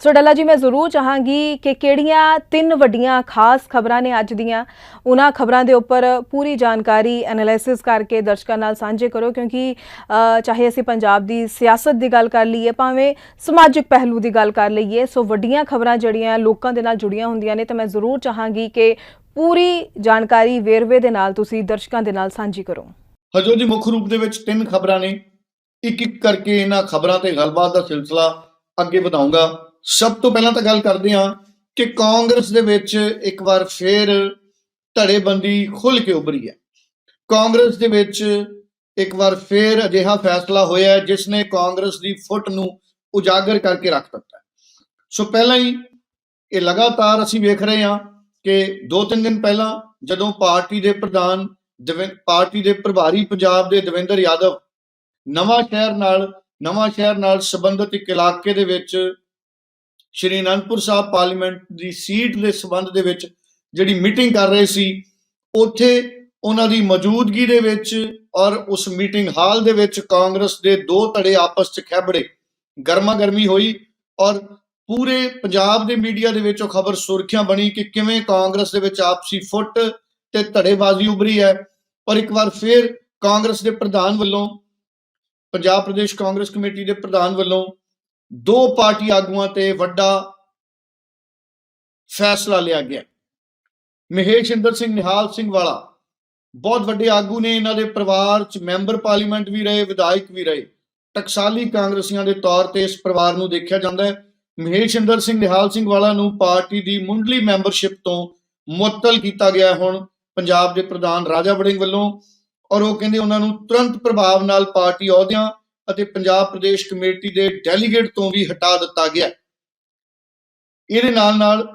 ਸੋ ਡੱਲਾ ਜੀ, ਮੈਂ ਜ਼ਰੂਰ ਚਾਹਾਂਗੀ ਕਿ ਕਿਹੜੀਆਂ ਤਿੰਨ ਵੱਡੀਆਂ ਖਾਸ ਖਬਰਾਂ ਨੇ ਅੱਜ ਦੀਆਂ, ਉਹਨਾਂ ਖਬਰਾਂ ਦੇ ਉੱਪਰ ਪੂਰੀ ਜਾਣਕਾਰੀ ਐਨਾਲਿਸਿਸ ਕਰਕੇ ਦਰਸ਼ਕਾਂ ਨਾਲ ਸਾਂਝੇ ਕਰੋ, ਕਿਉਂਕਿ ਚਾਹੇ ਅਸੀਂ ਪੰਜਾਬ ਦੀ ਸਿਆਸਤ ਦੀ ਗੱਲ ਕਰ ਲਈਏ, ਭਾਵੇਂ ਸਮਾਜਿਕ ਪਹਿਲੂ ਦੀ ਗੱਲ ਕਰ ਲਈਏ, ਸੋ ਵੱਡੀਆਂ ਖਬਰਾਂ ਜਿਹੜੀਆਂ ਲੋਕਾਂ ਦੇ ਨਾਲ ਜੁੜੀਆਂ ਹੁੰਦੀਆਂ ਨੇ, ਤਾਂ ਮੈਂ ਜ਼ਰੂਰ ਚਾਹਾਂਗੀ ਕਿ ਪੂਰੀ ਜਾਣਕਾਰੀ ਵੇਰਵੇ ਦੇ ਨਾਲ ਤੁਸੀਂ ਦਰਸ਼ਕਾਂ ਦੇ ਨਾਲ ਸਾਂਝੀ ਕਰੋ। ਹਜੋ ਜੀ, ਮੁੱਖ ਰੂਪ ਦੇ ਵਿੱਚ ਤਿੰਨ ਖਬਰਾਂ ਨੇ। ਇੱਕ ਇੱਕ ਕਰਕੇ ਇਹਨਾਂ ਖਬਰਾਂ ਤੇ ਗੱਲਬਾਤ ਦਾ ਸਿਲਸਿਲਾ ਅੱਗੇ ਵਧਾਉਂਗਾ। ਸਭ ਤੋਂ ਪਹਿਲਾਂ ਤਾਂ ਗੱਲ ਕਰਦੇ ਹਾਂ ਕਿ ਕਾਂਗਰਸ ਦੇ ਵਿੱਚ ਇੱਕ ਵਾਰ ਫੇਰ ਧੜੇਬੰਦੀ ਖੁੱਲ ਕੇ ਉਭਰੀ ਹੈ। ਕਾਂਗਰਸ ਦੇ ਵਿੱਚ ਇੱਕ ਵਾਰ ਫੇਰ ਅਜਿਹਾ ਫੈਸਲਾ ਹੋਇਆ ਹੈ ਜਿਸ ਨੇ ਕਾਂਗਰਸ ਦੀ ਫੁੱਟ ਨੂੰ ਉਜਾਗਰ ਕਰਕੇ ਰੱਖ ਦਿੱਤਾ ਸੋ ਪਹਿਲਾਂ ਹੀ ਇਹ ਲਗਾਤਾਰ ਅਸੀਂ ਵੇਖ ਰਹੇ ਹਾਂ ਕਿ ਦੋ ਤਿੰਨ ਦਿਨ ਪਹਿਲਾਂ ਜਦੋਂ ਪਾਰਟੀ ਦੇ ਪ੍ਰਧਾਨ ਦਵਿੰ- ਪਾਰਟੀ ਦੇ ਪ੍ਰਭਾਰੀ ਪੰਜਾਬ ਦੇ ਦਵਿੰਦਰ ਯਾਦਵ ਨਵਾਂ ਸ਼ਹਿਰ ਨਾਲ, ਨਵਾਂ ਸ਼ਹਿਰ ਨਾਲ ਸੰਬੰਧਿਤ ਇੱਕ ਇਲਾਕੇ ਦੇ ਵਿੱਚ ਸ਼੍ਰੀ ਅਨੰਦਪੁਰ ਸਾਹਿਬ ਪਾਰਲੀਮੈਂਟ ਦੀ ਸੀਟ ਦੇ ਸੰਬੰਧ ਦੇ ਵਿੱਚ ਜਿਹੜੀ ਮੀਟਿੰਗ ਕਰ ਰਹੇ ਸੀ, ਉੱਥੇ ਉਹਨਾਂ ਦੀ ਮੌਜੂਦਗੀ ਦੇ ਵਿੱਚ ਔਰ ਉਸ ਮੀਟਿੰਗ ਹਾਲ ਦੇ ਵਿੱਚ ਕਾਂਗਰਸ ਦੇ ਦੋ ਧੜੇ ਆਪਸ 'ਚ ਖੈਬੜੇ ਗਰਮਾ ਗਰਮੀ ਹੋਈ ਔਰ ਪੂਰੇ ਪੰਜਾਬ ਦੇ ਮੀਡੀਆ ਦੇ ਵਿੱਚ ਉਹ ਖਬਰ ਸੁਰਖੀਆਂ ਬਣੀ ਕਿ ਕਿਵੇਂ ਕਾਂਗਰਸ ਦੇ ਵਿੱਚ ਆਪਸੀ ਫੁੱਟ ਤੇ ਧੜੇਬਾਜ਼ੀ ਉਭਰੀ ਹੈ। ਔਰ ਇੱਕ ਵਾਰ ਫਿਰ ਕਾਂਗਰਸ ਦੇ ਪ੍ਰਧਾਨ ਵੱਲੋਂ, ਪੰਜਾਬ ਪ੍ਰਦੇਸ਼ ਕਾਂਗਰਸ ਕਮੇਟੀ ਦੇ ਪ੍ਰਧਾਨ ਵੱਲੋਂ ਦੋ ਪਾਰਟੀ ਆਗੂਆਂ ਤੇ ਵੱਡਾ ਫੈਸਲਾ ਲਿਆ ਗਿਆ। ਮਹੇਸ਼ ਇੰਦਰ ਸਿੰਘ, ਨਿਹਾਲ ਸਿੰਘ ਵਾਲਾ, ਬਹੁਤ ਵੱਡੇ ਆਗੂ ਨੇ, ਇਹਨਾਂ ਦੇ ਪਰਿਵਾਰ ਚ ਮੈਂਬਰ ਪਾਰਲੀਮੈਂਟ ਵੀ ਰਹੇ, ਵਿਧਾਇਕ ਵੀ ਰਹੇ। ਟਕਸਾਲੀ ਕਾਂਗਰਸੀਆਂ ਦੇ ਤੌਰ ਤੇ ਇਸ ਪਰਿਵਾਰ ਨੂੰ ਦੇਖਿਆ ਜਾਂਦਾ ਹੈ। ਮਹੇਸ਼ ਇੰਦਰ ਸਿੰਘ, ਨਿਹਾਲ ਸਿੰਘ ਵਾਲਾ ਨੂੰ ਪਾਰਟੀ ਦੀ ਮੁੰਡਲੀ ਮੈਂਬਰਸ਼ਿਪ ਤੋਂ ਮੁਅੱਤਲ ਕੀਤਾ ਗਿਆ ਹੁਣ ਪੰਜਾਬ ਦੇ ਪ੍ਰਧਾਨ ਰਾਜਾ ਵੜਿੰਗ ਵੱਲੋਂ ਔਰ ਉਹ ਕਹਿੰਦੇ ਉਹਨਾਂ ਨੂੰ ਤੁਰੰਤ ਪ੍ਰਭਾਵ ਨਾਲ ਪਾਰਟੀ ਅਹੁਦਿਆਂ ਅਤੇ ਪੰਜਾਬ ਪ੍ਰਦੇਸ਼ ਕਮੇਟੀ ਦੇ ਡੈਲੀਗੇਟ ਤੋਂ ਵੀ ਹਟਾ ਦਿੱਤਾ ਗਿਆ ਇਹਦੇ ਨਾਲ ਨਾਲ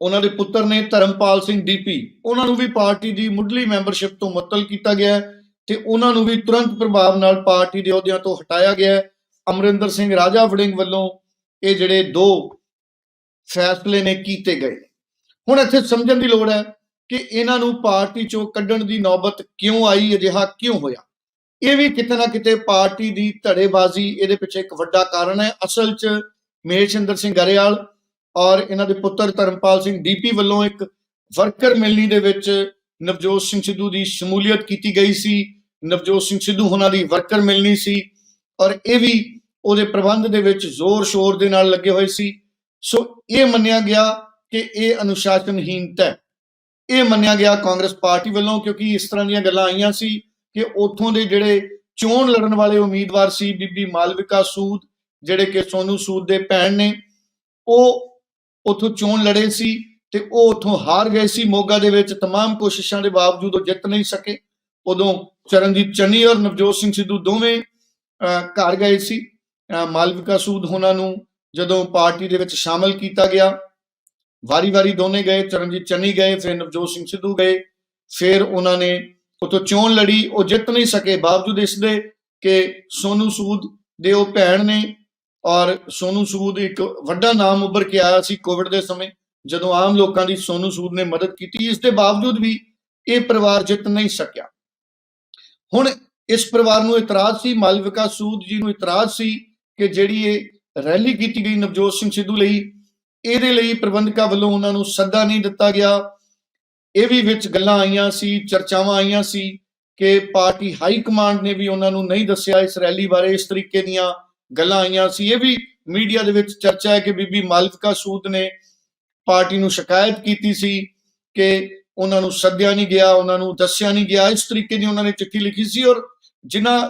ਉਹਨਾਂ ਦੇ ਪੁੱਤਰ ਨੇ ਧਰਮਪਾਲ ਸਿੰਘ ਡੀਪੀ, ਉਹਨਾਂ ਨੂੰ ਵੀ ਪਾਰਟੀ ਦੀ ਮੁੱਢਲੀ ਮੈਂਬਰਸ਼ਿਪ ਤੋਂ ਮੁਅੱਤਲ ਕੀਤਾ ਗਿਆ ਹੈ ਤੇ ਉਹਨਾਂ ਨੂੰ ਵੀ ਤੁਰੰਤ ਪ੍ਰਭਾਵ ਨਾਲ ਪਾਰਟੀ ਦੇ ਅਹੁਦਿਆਂ ਤੋਂ ਹਟਾਇਆ ਗਿਆ ਅਮਰਿੰਦਰ ਸਿੰਘ ਰਾਜਾ ਵੜਿੰਗ ਵੱਲੋਂ ਇਹ ਜਿਹੜੇ ਦੋ ਫੈਸਲੇ ਨੇ ਕੀਤੇ ਗਏ ਨੇ। ਹੁਣ ਇੱਥੇ ਸਮਝਣ ਦੀ ਲੋੜ ਹੈ ਕਿ ਇਹਨਾਂ ਨੂੰ ਪਾਰਟੀ ਚੋਂ ਕੱਢਣ ਦੀ ਨੌਬਤ ਕਿਉਂ ਆਈ, ਅਜਿਹਾ ਕਿਉਂ ਹੋਇਆ? ਇਹ ਵੀ ਕਿਤੇ ਨਾ ਕਿਤੇ ਪਾਰਟੀ ਦੀ ਧੜੇਬਾਜ਼ੀ, ਇਹਦੇ ਪਿੱਛੇ ਇੱਕ ਵੱਡਾ ਕਾਰਨ ਹੈ। ਅਸਲ 'ਚ ਮਹੇਸ਼ਿੰਦਰ ਸਿੰਘ ਗਰੇਵਾਲ ਔਰ ਇਹਨਾਂ ਦੇ ਪੁੱਤਰ ਧਰਮਪਾਲ ਸਿੰਘ ਡੀਪੀ ਵੱਲੋਂ ਇੱਕ ਵਰਕਰ ਮਿਲਣੀ ਦੇ ਵਿੱਚ ਨਵਜੋਤ ਸਿੰਘ ਸਿੱਧੂ ਦੀ ਸ਼ਮੂਲੀਅਤ ਕੀਤੀ ਗਈ ਸੀ। ਨਵਜੋਤ ਸਿੰਘ ਸਿੱਧੂ ਉਹਨਾਂ ਦੀ ਵਰਕਰ ਮਿਲਣੀ ਸੀ ਔਰ ਇਹ ਵੀ ਉਹਦੇ ਪ੍ਰਬੰਧ ਦੇ ਵਿੱਚ ਜ਼ੋਰ ਸ਼ੋਰ ਦੇ ਨਾਲ ਲੱਗੇ ਹੋਏ ਸੀ। ਸੋ ਇਹ ਮੰਨਿਆ ਗਿਆ ਕਿ ਇਹ ਅਨੁਸ਼ਾਸਨਹੀਨਤਾ ਹੈ। ਇਹ ਮੰਨਿਆ ਗਿਆ ਕਾਂਗਰਸ ਪਾਰਟੀ ਵੱਲੋਂ ਕਿਉਂਕਿ ਇਸ ਤਰ੍ਹਾਂ ਦੀਆਂ ਗੱਲਾਂ ਆਈਆਂ ਸੀ ਕਿ ਉੱਥੋਂ ਦੇ ਜਿਹੜੇ ਚੋਣ ਲੜਨ ਵਾਲੇ ਉਮੀਦਵਾਰ ਸੀ ਬੀਬੀ ਮਾਲਵਿਕਾ ਸੂਦ ਜਿਹੜੇ ਕਿ ਸੋਨੂ ਸੂਦ ਦੇ ਭੈਣ ਨੇ ਉਹ ਉੱਥੋਂ ਚੋਣ ਲੜੇ ਸੀ ਤੇ ਉਹ ਉੱਥੋਂ ਹਾਰ ਗਏ ਸੀ ਮੋਗਾ ਦੇ ਵਿੱਚ तमाम ਕੋਸ਼ਿਸ਼ਾਂ ਦੇ ਬਾਵਜੂਦ ਉਹ ਜਿੱਤ ਨਹੀਂ ਸਕੇ ਉਦੋਂ ਚਰਨਜੀਤ ਚੰਨੀ ਔਰ ਨਵਜੋਤ ਸਿੰਘ ਸਿੱਧੂ ਦੋਵੇਂ ਅਹ, ਘਰ ਗਏ ਸੀ ਅਹ, ਮਾਲਵਿਕਾ ਸੂਦ ਉਹਨਾਂ ਨੂੰ ਜਦੋਂ ਪਾਰਟੀ ਦੇ ਵਿੱਚ ਸ਼ਾਮਲ ਕੀਤਾ ਗਿਆ ਵਾਰੀ-ਵਾਰੀ ਦੋਨੇ ਗਏ ਚਰਨਜੀਤ ਚੰਨੀ ਗਏ ਫਿਰ ਨਵਜੋਤ ਸਿੰਘ ਸਿੱਧੂ ਗਏ ਫਿਰ ਉਹਨਾਂ ਨੇ ਉਤੋਂ ਚੋਣ ਲੜੀ, ਉਹ ਜਿੱਤ ਨਹੀਂ ਸਕੇ। ਬਾਵਜੂਦ ਇਸ ਦੇ ਕਿ ਸੋਨੂ ਸੂਦ ਦੇ ਉਹ ਭੈਣ ਨੇ ਔਰ ਸੋਨੂ ਸੂਦ ਇੱਕ ਵੱਡਾ ਨਾਮ ਉੱਭਰ ਕੇ ਆਇਆ ਸੀ ਕੋਵਿਡ ਦੇ ਸਮੇਂ, ਜਦੋਂ ਆਮ ਲੋਕਾਂ ਦੀ ਸੋਨੂ ਸੂਦ ਨੇ ਮਦਦ ਕੀਤੀ, ਇਸ ਦੇ ਬਾਵਜੂਦ ਵੀ ਇਹ ਪਰਿਵਾਰ ਜਿੱਤ ਨਹੀਂ ਸਕਿਆ। ਹੁਣ ਇਸ ਪਰਿਵਾਰ ਨੂੰ ਇਤਰਾਜ਼ ਸੀ ਮਾਲਵਿਕਾ ਸੂਦ ਜੀ ਨੂੰ ਇਤਰਾਜ਼ ਸੀ ਕਿ ਜਿਹੜੀ ਇਹ ਰੈਲੀ ਕੀਤੀ ਗਈ ਨਵਜੋਤ ਸਿੰਘ ਸਿੱਧੂ ਲਈ, ਇਹਦੇ ਲਈ ਪ੍ਰਬੰਧਕਾਂ ਵੱਲੋਂ ਉਹਨਾਂ ਨੂੰ ਸੱਦਾ ਨਹੀਂ ਦਿੱਤਾ ਗਿਆ। ਇਹ ਵੀ ਵਿੱਚ ਗੱਲਾਂ ਆਈਆਂ ਸੀ, ਚਰਚਾਵਾਂ ਆਈਆਂ ਸੀ ਕਿ ਪਾਰਟੀ ਹਾਈ ਕਮਾਂਡ ਨੇ ਵੀ ਉਹਨਾਂ ਨੂੰ ਨਹੀਂ ਦੱਸਿਆ ਇਸ ਰੈਲੀ ਬਾਰੇ, ਇਸ ਤਰੀਕੇ ਦੀਆਂ ਗੱਲਾਂ ਆਈਆਂ ਸੀ। ਇਹ ਵੀ ਮੀਡੀਆ ਦੇ ਵਿੱਚ ਚਰਚਾ ਹੈ ਕਿ ਬੀਬੀ ਮਾਲਵਿਕਾ ਸੂਦ ਨੇ ਪਾਰਟੀ ਨੂੰ ਸ਼ਿਕਾਇਤ ਕੀਤੀ ਸੀ ਕਿ ਉਹਨਾਂ ਨੂੰ ਸੱਦਿਆ ਨਹੀਂ ਗਿਆ, ਉਹਨਾਂ ਨੂੰ ਦੱਸਿਆ ਨਹੀਂ ਗਿਆ। ਇਸ ਤਰੀਕੇ ਦੀ ਉਹਨਾਂ ਨੇ ਚਿੱਠੀ ਲਿਖੀ ਸੀ ਔਰ ਜਿਨ੍ਹਾਂ,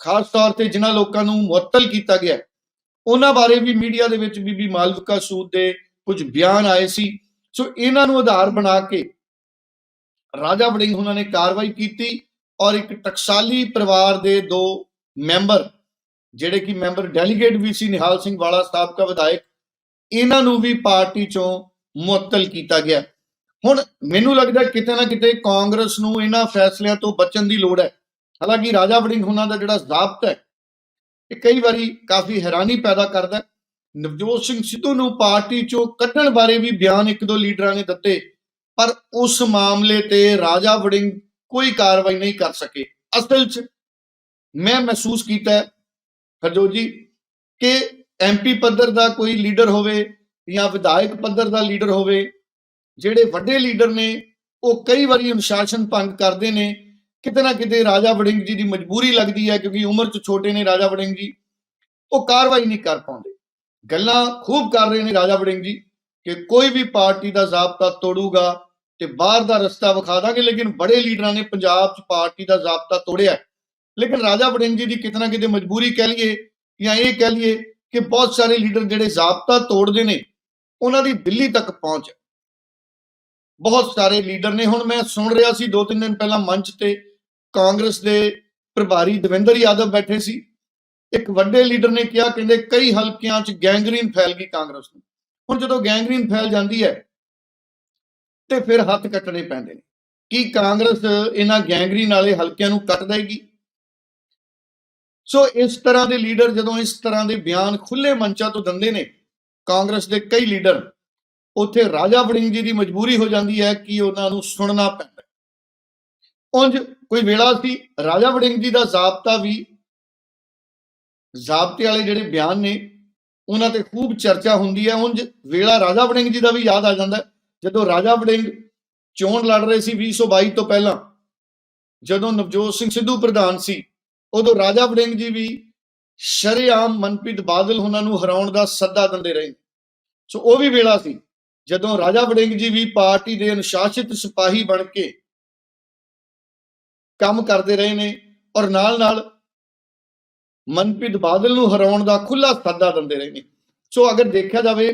ਖਾਸ ਤੌਰ ਤੇ ਜਿਨ੍ਹਾਂ ਲੋਕਾਂ ਨੂੰ ਮੁਅੱਤਲ ਕੀਤਾ ਗਿਆ, ਉਹਨਾਂ ਬਾਰੇ ਵੀ ਮੀਡੀਆ ਦੇ ਵਿੱਚ ਬੀਬੀ ਮਾਲਵਿਕਾ ਸੂਦ ਦੇ ਕੁਝ ਬਿਆਨ ਆਏ ਸੀ। ਸੋ ਇਹਨਾਂ ਨੂੰ ਆਧਾਰ ਬਣਾ ਕੇ ਰਾਜਾ ਵੜਿੰਗ ਉਹਨਾਂ ਨੇ ਕਾਰਵਾਈ ਕੀਤੀ ਔਰ ਇੱਕ ਟਕਸਾਲੀ ਪਰਿਵਾਰ ਦੇ ਦੋ ਮੈਂਬਰ, ਜਿਹੜੇ ਕਿ ਮੈਂਬਰ ਡੈਲੀਗੇਟ ਵੀ ਸੀ, ਨਿਹਾਲ ਸਿੰਘ ਵਾਲਾ ਸਾਬਕਾ ਵਿਧਾਇਕ, ਇਹਨਾਂ ਨੂੰ ਵੀ ਪਾਰਟੀ ਚੋਂ ਮੁਅੱਤਲ ਕੀਤਾ ਗਿਆ। ਹੁਣ ਮੈਨੂੰ ਲੱਗਦਾ ਕਿਤੇ ਨਾ ਕਿਤੇ ਕਾਂਗਰਸ ਨੂੰ ਇਹਨਾਂ ਫੈਸਲਿਆਂ ਤੋਂ ਬਚਣ ਦੀ ਲੋੜ ਹੈ। ਹਾਲਾਂਕਿ ਰਾਜਾ ਵੜਿੰਗ ਉਹਨਾਂ ਦਾ ਜਿਹੜਾ ਜ਼ਾਬਤ ਹੈ, ਇਹ ਕਈ ਵਾਰੀ ਕਾਫੀ ਹੈਰਾਨੀ ਪੈਦਾ ਕਰਦਾ ਨਵਜੋਤ ਸਿੰਘ ਸਿੱਧੂ ਨੂੰ ਪਾਰਟੀ ਚੋਂ ਕੱਢਣ ਬਾਰੇ ਵੀ ਬਿਆਨ ਇੱਕ ਦੋ ਲੀਡਰਾਂ ਨੇ ਦਿੱਤੇ। ਪਰ ਉਸ ਮਾਮਲੇ ਤੇ ਰਾਜਾ ਵੜਿੰਗ ਕੋਈ ਕਾਰਵਾਈ ਨਹੀਂ ਕਰ ਸਕੇ। ਅਸਲ 'ਚ ਮੈਂ ਮਹਿਸੂਸ ਕੀਤਾ ਹੈ, ਜੀ ਕਿ ਐਮਪੀ ਪੱਧਰ ਦਾ ਕੋਈ ਲੀਡਰ ਹੋਵੇ ਜਾਂ ਵਿਧਾਇਕ ਪੱਧਰ ਦਾ ਲੀਡਰ ਹੋਵੇ ਜਿਹੜੇ ਵੱਡੇ ਲੀਡਰ ਨੇ ਉਹ ਕਈ ਵਾਰੀ ਅਨੁਸ਼ਾਸਨ ਭੰਗ ਕਰਦੇ ਨੇ। ਕਿਤੇ ਨਾ ਕਿਤੇ ਰਾਜਾ ਵੜਿੰਗ ਜੀ ਦੀ ਮਜਬੂਰੀ ਲੱਗਦੀ ਹੈ ਕਿਉਂਕਿ ਉਮਰ 'ਚ ਛੋਟੇ ਨੇ ਰਾਜਾ ਵੜਿੰਗ ਜੀ ਉਹ ਕਾਰਵਾਈ ਨਹੀਂ ਕਰ ਪਾਉਂਦੇ। ਗੱਲਾਂ ਖੂਬ ਕਰ ਰਹੇ ਨੇ ਰਾਜਾ ਵੜਿੰਗ ਜੀ ਕਿ ਕੋਈ ਵੀ ਪਾਰਟੀ ਦਾ ਜ਼ਾਬਤਾ ਤੋੜੂਗਾ ਤੇ ਬਾਹਰ ਦਾ ਰਸਤਾ ਵਿਖਾ ਦਾਂਗੇ, ਲੇਕਿਨ ਬੜੇ ਲੀਡਰਾਂ ਨੇ ਪੰਜਾਬ 'ਚ ਪਾਰਟੀ ਦਾ ਜ਼ਾਬਤਾ ਤੋੜਿਆ। ਲੇਕਿਨ ਰਾਜਾ ਵੜਿੰਗ ਜੀ ਦੀ ਕਿਤੇ ਨਾ ਕਿਤੇ ਮਜਬੂਰੀ ਕਹਿ ਲਈਏ ਜਾਂ ਇਹ ਕਹਿ ਲਈਏ ਕਿ ਬਹੁਤ ਸਾਰੇ ਲੀਡਰ ਜਿਹੜੇ ਜ਼ਾਬਤਾ ਤੋੜਦੇ ਨੇ, ਉਹਨਾਂ ਦੀ ਦਿੱਲੀ ਤੱਕ ਪਹੁੰਚ। ਬਹੁਤ ਸਾਰੇ ਲੀਡਰ ਨੇ, ਹੁਣ ਮੈਂ ਸੁਣ ਰਿਹਾ ਸੀ ਦੋ ਤਿੰਨ ਦਿਨ ਪਹਿਲਾਂ ਮੰਚ ਤੇ ਕਾਂਗਰਸ ਦੇ ਪ੍ਰਭਾਰੀ ਦਵਿੰਦਰ ਯਾਦਵ ਬੈਠੇ ਸੀ। ਇੱਕ ਵੱਡੇ ਲੀਡਰ ਨੇ ਕਿਹਾ, ਕਹਿੰਦੇ ਕਈ ਹਲਕਿਆਂ 'ਚ ਗੈਂਗਰੀਨ ਫੈਲ ਗਈ ਕਾਂਗਰਸ ਨੂੰ। ਹੁਣ ਜਦੋਂ ਗੈਂਗਰੀਨ ਫੈਲ ਜਾਂਦੀ ਹੈ ਤੇ ਫਿਰ ਹੱਥ ਕੱਟਣੇ ਪੈਂਦੇ ਨੇ। ਕੀ ਕਾਂਗਰਸ ਇਹਨਾਂ ਗੈਂਗਰੀ ਵਾਲੇ ਹਲਕਿਆਂ ਨੂੰ ਕੱਟ ਦੇਗੀ? ਸੋ ਇਸ ਤਰ੍ਹਾਂ ਦੇ ਲੀਡਰ ਜਦੋਂ ਇਸ ਤਰ੍ਹਾਂ ਦੇ ਬਿਆਨ ਖੁੱਲੇ ਮੰਚਾਂ ਤੋਂ ਦਿੰਦੇ ਨੇ, ਕਾਂਗਰਸ ਦੇ ਕਈ ਲੀਡਰ, ਉੱਥੇ ਰਾਜਾ ਵੜਿੰਗ ਜੀ ਦੀ ਮਜਬੂਰੀ ਹੋ ਜਾਂਦੀ ਹੈ ਕਿ ਉਹਨਾਂ ਨੂੰ ਸੁਣਨਾ ਪੈਂਦਾ ਹੈ। ਉਂਝ ਕੋਈ ਵੇਲਾ ਸੀ, ਰਾਜਾ ਵੜਿੰਗ ਜੀ ਦਾ ਜ਼ਾਬਤਾ ਵੀ ਜ਼ਾਬਤੇ ਵਾਲੇ ਜਿਹੜੇ ਬਿਆਨ ਨੇ, ਉਹਨਾਂ ਤੇ ਖੂਬ ਚਰਚਾ ਹੁੰਦੀ ਹੈ। ਉਂਝ ਵੇਲਾ ਰਾਜਾ ਵੜਿੰਗ ਜੀ ਦਾ ਵੀ ਯਾਦ ਆ ਜਾਂਦਾ ਜਦੋਂ ਰਾਜਾ ਵੜਿੰਗ ਚੋਣ ਲੜ ਰਹੇ ਸੀ 2022 ਤੋਂ ਪਹਿਲਾਂ, ਜਦੋਂ ਨਵਜੋਤ ਸਿੰਘ ਸਿੱਧੂ ਪ੍ਰਧਾਨ ਸੀ, ਉਦੋਂ ਰਾਜਾ ਵੜਿੰਗ ਜੀ ਵੀ ਸ਼ਰੇਆਮ ਮਨਪ੍ਰੀਤ ਬਾਦਲ ਉਹਨਾਂ ਨੂੰ ਹਰਾਉਣ ਦਾ ਸੱਦਾ ਦਿੰਦੇ ਰਹੇ। ਸੋ ਉਹ ਵੀ ਵੇਲਾ ਸੀ, ਜਦੋਂ ਰਾਜਾ ਵੜਿੰਗ ਜੀ ਵੀ ਪਾਰਟੀ ਦੇ ਅਨੁਸ਼ਾਸਿਤ ਸਿਪਾਹੀ ਬਣ ਕੇ ਕੰਮ ਕਰਦੇ ਰਹੇ ਨੇ ਔਰ ਨਾਲ ਨਾਲ ਮਨਪ੍ਰੀਤ ਬਾਦਲ ਨੂੰ ਹਰਾਉਣ ਦਾ ਖੁੱਲਾ ਸੱਦਾ ਦਿੰਦੇ ਰਹੇ ਨੇ। ਸੋ ਅਗਰ ਦੇਖਿਆ ਜਾਵੇ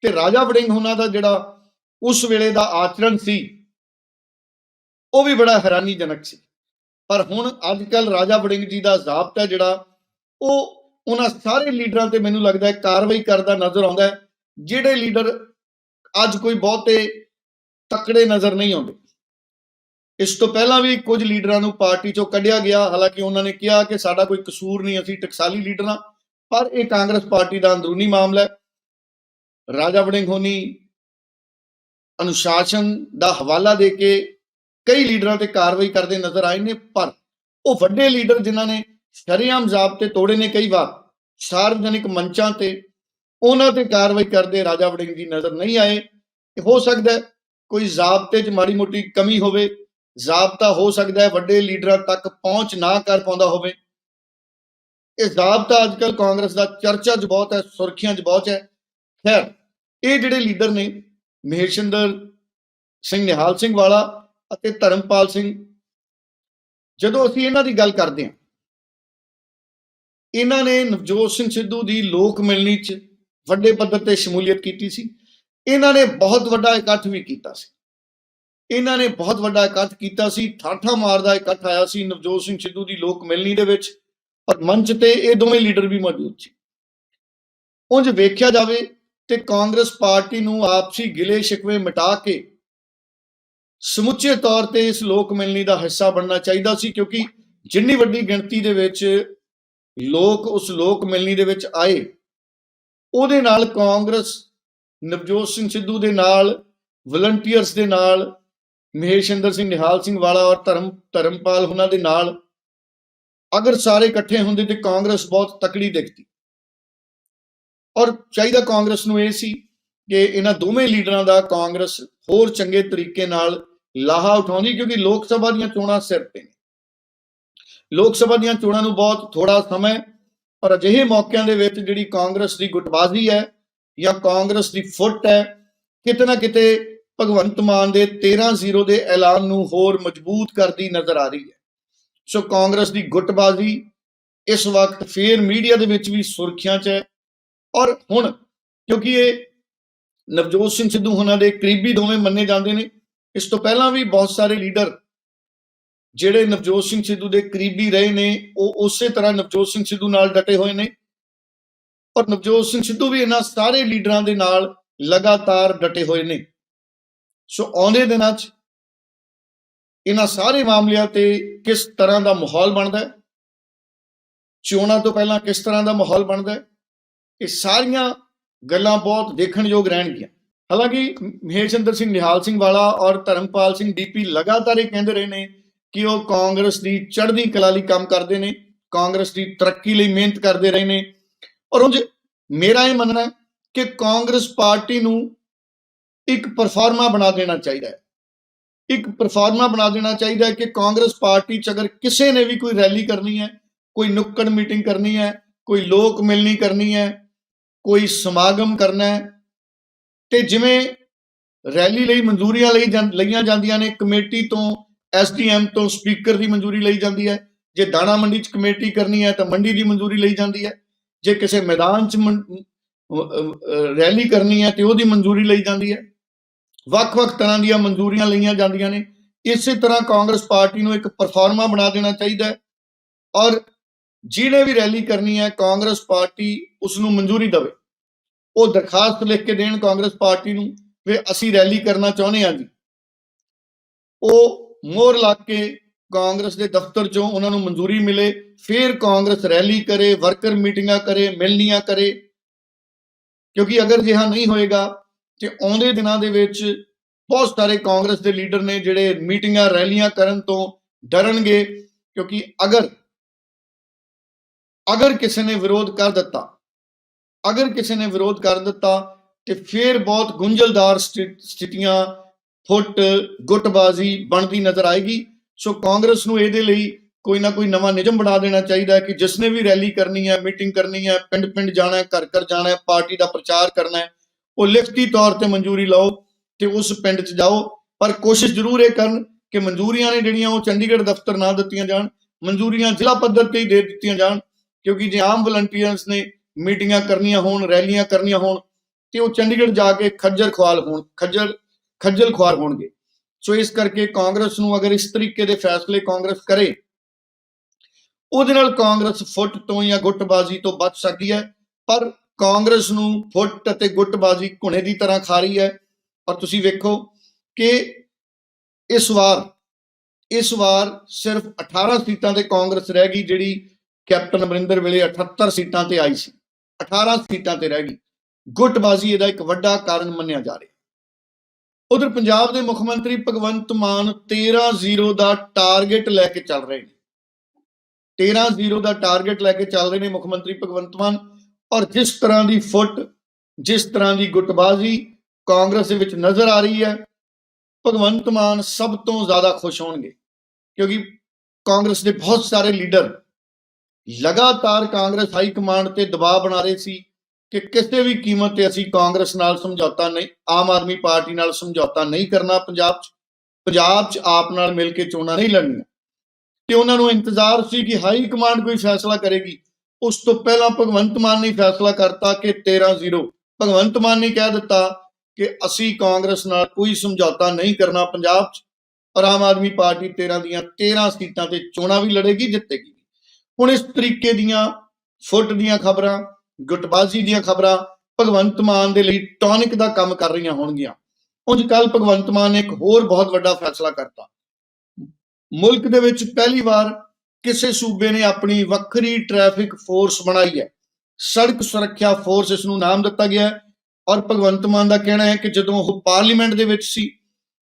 ਤੇ ਰਾਜਾ ਵੜਿੰਗ ਉਹਨਾਂ ਦਾ ਜਿਹੜਾ ਉਸ ਵੇਲੇ ਦਾ ਆਚਰਣ ਸੀ। ਉਹ ਵੀ ਬੜਾ ਹੈਰਾਨੀਜਨਕ ਸੀ। ਪਰ ਹੁਣ ਅੱਜ ਕੱਲ ਰਾਜਾ ਵੜਿੰਗ ਜੀ ਦਾ ਜ਼ਾਬਤਾ ਜਿਹੜਾ, ਉਹ ਉਹਨਾਂ ਸਾਰੇ ਲੀਡਰਾਂ ਤੇ ਮੈਨੂੰ ਲੱਗਦਾ ਹੈ ਕਾਰਵਾਈ ਕਰਦਾ ਨਜ਼ਰ ਆਉਂਦਾ ਹੈ, ਜਿਹੜੇ ਲੀਡਰ ਅੱਜ ਕੋਈ ਬਹੁਤੇ ਤਕੜੇ ਨਜ਼ਰ ਨਹੀਂ ਆਉਂਦੇ। ਇਸ ਤੋਂ ਪਹਿਲਾਂ ਵੀ ਕੁਝ ਲੀਡਰਾਂ ਨੂੰ ਪਾਰਟੀ ਚੋਂ ਕੱਢਿਆ ਗਿਆ, ਹਾਲਾਂਕਿ ਉਹਨਾਂ ਨੇ ਕਿਹਾ ਕਿ ਸਾਡਾ ਕੋਈ ਕਸੂਰ ਨਹੀਂ, ਅਸੀਂ ਟਕਸਾਲੀ ਲੀਡਰ ਹਾਂ, ਪਰ ਇਹ ਕਾਂਗਰਸ ਪਾਰਟੀ ਦਾ ਅੰਦਰੂਨੀ ਮਾਮਲਾ ਹੈ। ਰਾਜਾ ਵੜਿੰਗ ਹੋਣੀ ਅਨੁਸ਼ਾਸਨ ਦਾ ਹਵਾਲਾ ਦੇ ਕੇ ਕਈ ਲੀਡਰਾਂ ਤੇ ਕਾਰਵਾਈ ਕਰਦੇ ਨਜ਼ਰ ਆਏ ਨੇ, ਪਰ ਉਹ ਵੱਡੇ ਲੀਡਰ ਜਿਨ੍ਹਾਂ ਨੇ ਸ਼ਰੇਆਮ ਜ਼ਾਬਤੇ ਤੋੜੇ ਨੇ ਕਈ ਵਾਰ, ਸਾਰਵਜਨਿਕ ਮੰਚਾਂ ਤੇ ਉਹਨਾਂ ਤੇ ਕਾਰਵਾਈ ਕਰਦੇ ਰਾਜਾ ਵੜਿੰਗ ਜੀ ਨਜ਼ਰ ਨਹੀਂ ਆਏ। ਹੋ ਸਕਦਾ ਹੈ ਕੋਈ ਜ਼ਾਬਤੇ 'ਚ ਮਾੜੀ ਮੋਟੀ ਕਮੀ ਹੋਵੇ, ਜ਼ਾਬਤਾ ਹੋ ਸਕਦਾ ਹੈ ਵੱਡੇ ਲੀਡਰਾਂ ਤੱਕ ਪਹੁੰਚ ਨਾ ਕਰ ਪਾਉਂਦਾ ਹੋਵੇ। ਇਹ ਜ਼ਾਬਤਾ ਅੱਜਕੱਲ ਕਾਂਗਰਸ ਦਾ ਚਰਚਾ 'ਚ ਬਹੁਤ ਹੈ, ਸੁਰਖੀਆਂ 'ਚ ਬਹੁਤ ਹੈ। ਖੈਰ, ਇਹ ਜਿਹੜੇ ਲੀਡਰ ਨੇ ਮਹੇਸ਼ਿੰਦਰ ਸਿੰਘ, ਨਿਹਾਲ ਸਿੰਘ ਵਾਲਾ ਅਤੇ ਧਰਮਪਾਲ ਸਿੰਘ। ਜਦੋਂ ਅਸੀਂ ਇਹਨਾਂ ਦੀ ਗੱਲ ਕਰਦੇ ਹਾਂ, ਇਹਨਾਂ ਨੇ ਨਵਜੋਤ ਸਿੰਘ ਸਿੱਧੂ ਦੀ ਲੋਕ ਮਿਲਣੀ 'ਚ ਵੱਡੇ ਪੱਧਰ ਤੇ ਸ਼ਮੂਲੀਅਤ ਕੀਤੀ ਸੀ। ਇਹਨਾਂ ਨੇ ਬਹੁਤ ਵੱਡਾ ਇਕੱਠ ਵੀ ਕੀਤਾ ਸੀ। ਇਹਨਾਂ ਨੇ ਬਹੁਤ ਵੱਡਾ ਇਕੱਠ ਕੀਤਾ ਸੀ। ਠਾਠਾ ਮਾਰਦਾ ਇਕੱਠ ਆਇਆ ਸੀ ਨਵਜੋਤ ਸਿੰਘ ਸਿੱਧੂ ਦੀ ਲੋਕ ਮਿਲਣੀ ਦੇ ਵਿੱਚ। ਪਰ ਮੰਚ ਤੇ ਇਹ ਦੋਵੇਂ ਲੀਡਰ ਵੀ ਮੌਜੂਦ ਸੀ। ਉਂਝ ਵੇਖਿਆ ਜਾਵੇ ਤੇ ਕਾਂਗਰਸ ਪਾਰਟੀ ਨੂੰ ਆਪਸੀ ਗਿਲੇ ਸ਼ਿਕਵੇ ਮਿਟਾ ਕੇ ਸਮੁੱਚੇ ਤੌਰ ਤੇ ਇਸ ਲੋਕ ਮਿਲਣੀ ਦਾ ਹਿੱਸਾ ਬਣਨਾ ਚਾਹੀਦਾ ਸੀ ਕਿਉਂਕਿ ਜਿੰਨੀ ਵੱਡੀ ਗਿਣਤੀ ਦੇ ਵਿੱਚ ਲੋਕ ਉਸ ਲੋਕ ਮਿਲਣੀ ਦੇ ਵਿੱਚ ਆਏ, ਉਹਦੇ ਨਾਲ ਕਾਂਗਰਸ, ਨਵਜੋਤ ਸਿੰਘ ਸਿੱਧੂ ਦੇ ਨਾਲ ਵਲੰਟੀਅਰਸ ਦੇ ਨਾਲ, ਮਹੇਸ਼ਿੰਦਰ ਸਿੰਘ, ਨਿਹਾਲ ਸਿੰਘ ਵਾਲਾ ਔਰ ਧਰਮ, ਧਰਮਪਾਲ ਉਹਨਾਂ ਦੇ ਨਾਲ ਅਗਰ ਸਾਰੇ ਇਕੱਠੇ ਹੁੰਦੇ ਤੇ ਕਾਂਗਰਸ ਬਹੁਤ ਤਕੜੀ ਦਿਖਦੀ ਔਰ ਚਾਹੀਦਾ ਕਾਂਗਰਸ ਨੂੰ ਇਹ ਸੀ ਕਿ ਇਹਨਾਂ ਦੋਵੇਂ ਲੀਡਰਾਂ ਦਾ ਕਾਂਗਰਸ ਹੋਰ ਚੰਗੇ ਤਰੀਕੇ ਨਾਲ ਲਾਹਾ ਉਠਾਉਂਦੀ, ਕਿਉਂਕਿ ਲੋਕ ਸਭਾ ਦੀਆਂ ਚੋਣਾਂ ਸਿਰ ਤੇ ਨੇ। ਲੋਕ ਸਭਾ ਦੀਆਂ ਚੋਣਾਂ ਨੂੰ ਬਹੁਤ ਥੋੜਾ ਸਮਾਂ ਔਰ ਅਜਿਹੇ ਮੌਕਿਆਂ ਦੇ ਵਿੱਚ ਜਿਹੜੀ ਕਾਂਗਰਸ ਦੀ ਗੁੱਟਬਾਜ਼ੀ ਹੈ ਜਾਂ ਕਾਂਗਰਸ ਦੀ ਫੁੱਟ ਹੈ, ਕਿਤੇ ਨਾ ਕਿਤੇ ਭਗਵੰਤ ਮਾਨ ਦੇ 13-0 ਦੇ ਐਲਾਨ ਨੂੰ ਹੋਰ ਮਜ਼ਬੂਤ ਕਰਦੀ ਨਜ਼ਰ ਆ ਰਹੀ ਹੈ। ਸੋ ਕਾਂਗਰਸ ਦੀ ਗੁੱਟਬਾਜ਼ੀ ਇਸ ਵਕਤ ਫੇਰ ਮੀਡੀਆ ਦੇ ਵਿੱਚ ਵੀ ਸੁਰਖੀਆਂ 'ਚ ਹੈ। ਔਰ ਹੁਣ ਕਿਉਂਕਿ ਇਹ ਨਵਜੋਤ ਸਿੰਘ ਸਿੱਧੂ ਉਹਨਾਂ ਦੇ ਕਰੀਬੀ ਦੋਵੇਂ ਮੰਨੇ ਜਾਂਦੇ ਨੇ ਇਸ ਤੋਂ ਪਹਿਲਾਂ ਵੀ ਬਹੁਤ ਸਾਰੇ ਲੀਡਰ ਜਿਹੜੇ ਨਵਜੋਤ ਸਿੰਘ ਸਿੱਧੂ ਦੇ ਕਰੀਬੀ ਰਹੇ ਨੇ ਉਹ ਉਸੇ ਤਰ੍ਹਾਂ ਨਵਜੋਤ ਸਿੰਘ ਸਿੱਧੂ ਨਾਲ ਡਟੇ ਹੋਏ ਨੇ। ਔਰ ਨਵਜੋਤ ਸਿੰਘ ਸਿੱਧੂ ਵੀ ਇਹਨਾਂ ਸਾਰੇ ਲੀਡਰਾਂ ਦੇ ਨਾਲ ਲਗਾਤਾਰ ਡਟੇ ਹੋਏ ਨੇ। ਸੋ ਆਉਂਦੇ ਦਿਨਾਂ 'ਚ ਇਹਨਾਂ ਸਾਰੇ ਮਾਮਲਿਆਂ ਤੇ ਕਿਸ ਤਰ੍ਹਾਂ ਦਾ ਮਾਹੌਲ ਬਣਦਾ ਹੈ? ਚੋਣਾਂ ਤੋਂ ਪਹਿਲਾਂ ਕਿਸ ਤਰ੍ਹਾਂ ਦਾ ਮਾਹੌਲ ਬਣਦਾ ਹੈ? ਇਹ ਸਾਰੀਆਂ ਗੱਲਾਂ ਬਹੁਤ ਦੇਖਣਯੋਗ ਰਹਿਣਗੀਆਂ। ਹਾਲਾਂਕਿ ਮਹੇਸ਼ ਮਹੇਸ਼ਿੰਦਰ ਸਿੰਘ, ਨਿਹਾਲ ਸਿੰਘ ਵਾਲਾ ਔਰ ਧਰਮਪਾਲ ਸਿੰਘ ਡੀਪੀ ਲਗਾਤਾਰ ਇਹ ਕਹਿੰਦੇ ਰਹੇ ਨੇ ਕਿ ਉਹ ਕਾਂਗਰਸ ਦੀ ਚੜ੍ਹਦੀ ਕਲਾ ਲਈ ਕੰਮ ਕਰਦੇ ਨੇ, ਕਾਂਗਰਸ ਦੀ ਤਰੱਕੀ ਲਈ ਮਿਹਨਤ ਕਰਦੇ ਰਹੇ ਨੇ। ਔਰ ਉਂਝ ਮੇਰਾ ਇਹ ਮੰਨਣਾ ਹੈ ਕਿ ਕਾਂਗਰਸ ਪਾਰਟੀ ਨੂੰ ਇੱਕ ਪਰਫਾਰਮਾ ਬਣਾ ਦੇਣਾ ਚਾਹੀਦਾ ਹੈ। ਇੱਕ ਪਰਫਾਰਮਾ ਬਣਾ ਦੇਣਾ ਚਾਹੀਦਾ ਹੈ ਕਿ ਕਾਂਗਰਸ ਪਾਰਟੀ ਚ ਅਗਰ ਕਿਸੇ ਨੇ ਵੀ ਕੋਈ ਰੈਲੀ ਕਰਨੀ ਹੈ, ਕੋਈ ਨੁੱਕੜ ਮੀਟਿੰਗ ਕਰਨੀ ਹੈ, ਕੋਈ ਲੋਕ ਮਿਲਣੀ ਕਰਨੀ ਹੈ ਕੋਈ ਸਮਾਗਮ ਕਰਨਾ ਹੈ ਤੇ ਜਿਵੇਂ ਰੈਲੀ ਲਈ ਮਨਜ਼ੂਰੀਆਂ ਲਈ ਜਾਂ- ਲਈਆਂ ਜਾਂਦੀਆਂ ਨੇ, ਕਮੇਟੀ ਤੋਂ ਐਸਡੀਐਮ ਤੋਂ, ਸਪੀਕਰ ਦੀ ਮਨਜ਼ੂਰੀ ਲਈ ਜਾਂਦੀ ਹੈ। ਜੇ ਦਾਣਾ ਮੰਡੀ ਚ ਕਮੇਟੀ ਕਰਨੀ ਹੈ ਤਾਂ ਮੰਡੀ ਦੀ ਮਨਜ਼ੂਰੀ ਲਈ ਜਾਂਦੀ ਹੈ। ਜੇ ਕਿਸੇ ਮੈਦਾਨ ਚ ਰੈਲੀ ਕਰਨੀ ਹੈ ਤੇ ਉਹਦੀ ਮਨਜ਼ੂਰੀ ਲਈ ਜਾਂਦੀ ਹੈ। ਵੱਖ-ਵੱਖ ਤਰ੍ਹਾਂ ਦੀਆਂ ਮਨਜ਼ੂਰੀਆਂ ਲਈਆਂ ਜਾਂਦੀਆਂ ਨੇ। ਇਸੇ ਤਰ੍ਹਾਂ ਕਾਂਗਰਸ ਪਾਰਟੀ ਨੂੰ ਇੱਕ ਪਰਫਾਰਮਾ ਬਣਾ ਦੇਣਾ ਚਾਹੀਦਾ ਹੈ ਔਰ ਜਿਹਨੇ ਵੀ ਰੈਲੀ ਕਰਨੀ ਹੈ, ਕਾਂਗਰਸ ਪਾਰਟੀ ਉਸ ਨੂੰ ਮਨਜ਼ੂਰੀ ਦੇਵੇ। ਉਹ ਦਰਖਾਸਤ ਲਿਖ ਕੇ ਦੇਣ ਕਾਂਗਰਸ ਪਾਰਟੀ ਨੂੰ ਵੀ ਅਸੀਂ ਰੈਲੀ ਕਰਨਾ ਚਾਹੁੰਦੇ ਹਾਂ ਜੀ। ਉਹ ਮੋਹਰ ਲਾ ਕੇ ਕਾਂਗਰਸ ਦੇ ਦਫ਼ਤਰ ਚੋਂ ਉਹਨਾਂ ਨੂੰ ਮਨਜ਼ੂਰੀ ਮਿਲੇ, ਫਿਰ ਕਾਂਗਰਸ ਰੈਲੀ ਕਰੇ, ਵਰਕਰ ਮੀਟਿੰਗਾਂ ਕਰੇ, ਮਿਲਣੀਆਂ ਕਰੇ। ਕਿਉਂਕਿ ਅਗਰ ਜਿਹਾ ਨਹੀਂ ਹੋਏਗਾ ਤੇ ਆਉਂਦੇ ਦਿਨਾਂ ਦੇ ਵਿੱਚ ਬਹੁਤ ਸਾਰੇ ਕਾਂਗਰਸ ਦੇ ਲੀਡਰ ਨੇ ਜਿਹੜੇ ਮੀਟਿੰਗਾਂ, ਰੈਲੀਆਂ ਕਰਨ ਤੋਂ ਡਰਨਗੇ, ਕਿਉਂਕਿ ਅਗਰ ਅਗਰ ਕਿਸੇ ਨੇ ਵਿਰੋਧ ਕਰ ਦਿੱਤਾ ਅਗਰ ਕਿਸੇ ਨੇ ਵਿਰੋਧ ਕਰ ਦਿੱਤਾ ਤੇ ਫਿਰ ਬਹੁਤ ਗੁੰਝਲਦਾਰ ਸਥਿ- ਸਥਿਤੀਆਂ ਫੁੱਟ, ਗੁੱਟਬਾਜ਼ੀ ਬਣਦੀ ਨਜ਼ਰ ਆਏਗੀ। ਸੋ ਕਾਂਗਰਸ ਨੂੰ ਇਹਦੇ ਲਈ ਕੋਈ ਨਾ ਕੋਈ ਨਵਾਂ ਨਿਯਮ ਬਣਾ ਦੇਣਾ ਚਾਹੀਦਾ ਹੈ ਕਿ ਜਿਸ ਨੇ ਵੀ ਰੈਲੀ ਕਰਨੀ ਹੈ, ਮੀਟਿੰਗ ਕਰਨੀ ਹੈ ਪਿੰਡ ਪਿੰਡ ਜਾਣਾ ਹੈ ਘਰ ਘਰ ਜਾਣਾ ਹੈ, ਪਾਰਟੀ ਦਾ ਪ੍ਰਚਾਰ ਕਰਨਾ ਹੈ, ਉਹ ਲਿਖਤੀ ਤੌਰ ਤੇ ਮਨਜ਼ੂਰੀ ਲਓ ਤੇ ਉਸ ਪਿੰਡ 'ਚ ਜਾਓ। ਪਰ ਕੋਸ਼ਿਸ਼ ਜ਼ਰੂਰ ਇਹ ਕਰਨ ਕਿ ਮਨਜ਼ੂਰੀਆਂ ਨੇ ਜਿਹੜੀਆਂ ਉਹ ਚੰਡੀਗੜ੍ਹ ਦਫ਼ਤਰ ਨਾ ਦਿੱਤੀਆਂ ਜਾਣ, ਮਨਜ਼ੂਰੀਆਂ ਜ਼ਿਲ੍ਹਾ ਪੱਧਰ ਤੇ ਹੀ ਦੇ ਦਿੱਤੀਆਂ ਜਾਣ, ਕਿਉਂਕਿ ਜੇ ਆਮ ਵਲੰਟੀਅਰਸ ਨੇ ਮੀਟਿੰਗਾਂ ਕਰਨੀਆਂ ਹੋਣ, ਰੈਲੀਆਂ ਕਰਨੀਆਂ ਹੋਣ ਤੇ ਉਹ ਚੰਡੀਗੜ੍ਹ ਜਾ ਕੇ ਖੱਜਲ ਖੁਆਲ ਹੋਣ, ਖੱਜਲ ਖੱਜਲ ਖੁਆਰ ਹੋਣਗੇ। ਸੋ ਇਸ ਕਰਕੇ ਕਾਂਗਰਸ ਨੂੰ ਅਗਰ ਇਸ ਤਰੀਕੇ ਦੇ ਫੈਸਲੇ ਕਾਂਗਰਸ ਕਰੇ, ਉਹਦੇ ਨਾਲ ਕਾਂਗਰਸ ਫੁੱਟ ਤੋਂ ਜਾਂ ਗੁੱਟਬਾਜ਼ੀ ਤੋਂ ਬਚ ਸਕਦੀ ਹੈ, ਪਰ ਕਾਂਗਰਸ ਨੂੰ ਫੁੱਟ ਅਤੇ ਗੁੱਟਬਾਜ਼ੀ ਘੁਣੇ ਦੀ ਤਰ੍ਹਾਂ ਖਾ ਰਹੀ ਹੈ। ਔਰ ਤੁਸੀਂ ਵੇਖੋ ਕਿ ਇਸ ਵਾਰ ਇਸ ਵਾਰ ਸਿਰਫ 18 ਸੀਟਾਂ ਤੇ ਕਾਂਗਰਸ ਰਹਿ ਗਈ, ਜਿਹੜੀ ਕੈਪਟਨ ਅਮਰਿੰਦਰ ਵੇਲੇ 78 ਸੀਟਾਂ ਤੇ ਆਈ ਸੀ। 18 ਸੀਟਾਂ ਤੇ ਰਹਿ ਗਈ। ਗੁੱਟਬਾਜ਼ੀ ਇਹਦਾ ਇੱਕ ਵੱਡਾ ਕਾਰਨ ਮੰਨਿਆ ਜਾ ਰਿਹਾ। ਉਧਰ ਪੰਜਾਬ ਦੇ ਮੁੱਖ ਮੰਤਰੀ ਭਗਵੰਤ ਮਾਨ 13-0 ਦਾ ਟਾਰਗੇਟ ਲੈ ਕੇ ਚੱਲ ਰਹੇ ਨੇ। 13-0 ਦਾ ਟਾਰਗੇਟ ਲੈ ਕੇ ਚੱਲ ਰਹੇ ਨੇ ਮੁੱਖ ਮੰਤਰੀ ਭਗਵੰਤ ਮਾਨ। ਔਰ ਜਿਸ ਤਰ੍ਹਾਂ ਦੀ ਫੁੱਟ, ਜਿਸ ਤਰ੍ਹਾਂ ਦੀ ਗੁੱਟਬਾਜ਼ੀ ਕਾਂਗਰਸ ਦੇ ਵਿੱਚ ਨਜ਼ਰ ਆ ਰਹੀ ਹੈ, ਭਗਵੰਤ ਮਾਨ ਸਭ ਤੋਂ ਜ਼ਿਆਦਾ ਖੁਸ਼ ਹੋਣਗੇ। ਕਿਉਂਕਿ ਕਾਂਗਰਸ ਦੇ ਬਹੁਤ ਸਾਰੇ ਲੀਡਰ ਲਗਾਤਾਰ ਕਾਂਗਰਸ ਹਾਈ ਕਮਾਂਡ ਤੇ ਦਬਾਅ ਬਣਾ ਰਹੇ ਸੀ ਕਿ ਕਿਸੇ ਵੀ ਕੀਮਤ ਤੇ ਅਸੀਂ ਕਾਂਗਰਸ ਨਾਲ ਸਮਝੌਤਾ ਨਹੀਂ, ਆਮ ਆਦਮੀ ਪਾਰਟੀ ਨਾਲ ਸਮਝੌਤਾ ਨਹੀਂ ਕਰਨਾ, ਪੰਜਾਬ 'ਚ ਪੰਜਾਬ 'ਚ ਆਪ ਨਾਲ ਮਿਲ ਕੇ ਚੋਣਾਂ ਨਹੀਂ ਲੜਨੀਆਂ। ਤੇ ਉਹਨਾਂ ਨੂੰ ਇੰਤਜ਼ਾਰ ਸੀ ਕਿ ਹਾਈ ਕਮਾਂਡ ਕੋਈ ਫੈਸਲਾ ਕਰੇਗੀ। ਉਸ ਤੋਂ ਪਹਿਲਾਂ ਭਗਵੰਤ ਮਾਨ ਨੇ ਫੈਸਲਾ ਕਰਤਾ ਕਿ 13-0 ਭਗਵੰਤ ਮਾਨ ਨੇ ਕਹਿ ਦਿੱਤਾ ਕਿ ਅਸੀਂ ਕਾਂਗਰਸ ਨਾਲ ਕੋਈ ਸਮਝੌਤਾ ਨਹੀਂ ਕਰਨਾ, ਪੰਜਾਬ 'ਚ, ਔਰ ਆਮ ਆਦਮੀ ਪਾਰਟੀ 13 ਦੀਆਂ 13 ਸੀਟਾਂ ਤੇ ਚੋਣਾਂ ਵੀ ਲੜੇਗੀ, ਜਿੱਤੇਗੀ। ਹੁਣ ਇਸ ਤਰੀਕੇ ਦੀਆਂ ਫੁੱਟ ਦੀਆਂ ਖਬਰਾਂ, ਗੁੱਟਬਾਜ਼ੀ ਦੀਆਂ ਖਬਰਾਂ ਭਗਵੰਤ ਮਾਨ ਦੇ ਲਈ ਟੌਨਿਕ ਦਾ ਕੰਮ ਕਰ ਰਹੀਆਂ ਹੋਣਗੀਆਂ। ਉਂਝ ਕੱਲ ਭਗਵੰਤ ਮਾਨ ਨੇ ਇੱਕ ਹੋਰ ਬਹੁਤ ਵੱਡਾ ਫੈਸਲਾ ਕਰਤਾ। ਮੁਲਕ ਦੇ ਵਿੱਚ ਪਹਿਲੀ ਵਾਰ ਕਿਸੇ ਸੂਬੇ ਨੇ ਆਪਣੀ ਵੱਖਰੀ ਟ੍ਰੈਫਿਕ ਫੋਰਸ ਬਣਾਈ ਹੈ। ਸੜਕ ਸੁਰੱਖਿਆ ਫੋਰਸ ਇਸ ਨੂੰ ਨਾਮ ਦਿੱਤਾ ਗਿਆ ਹੈ ਔਰ ਭਗਵੰਤ ਮਾਨ ਦਾ ਕਹਿਣਾ ਹੈ ਕਿ ਜਦੋਂ ਉਹ ਪਾਰਲੀਮੈਂਟ ਦੇ ਵਿੱਚ ਸੀ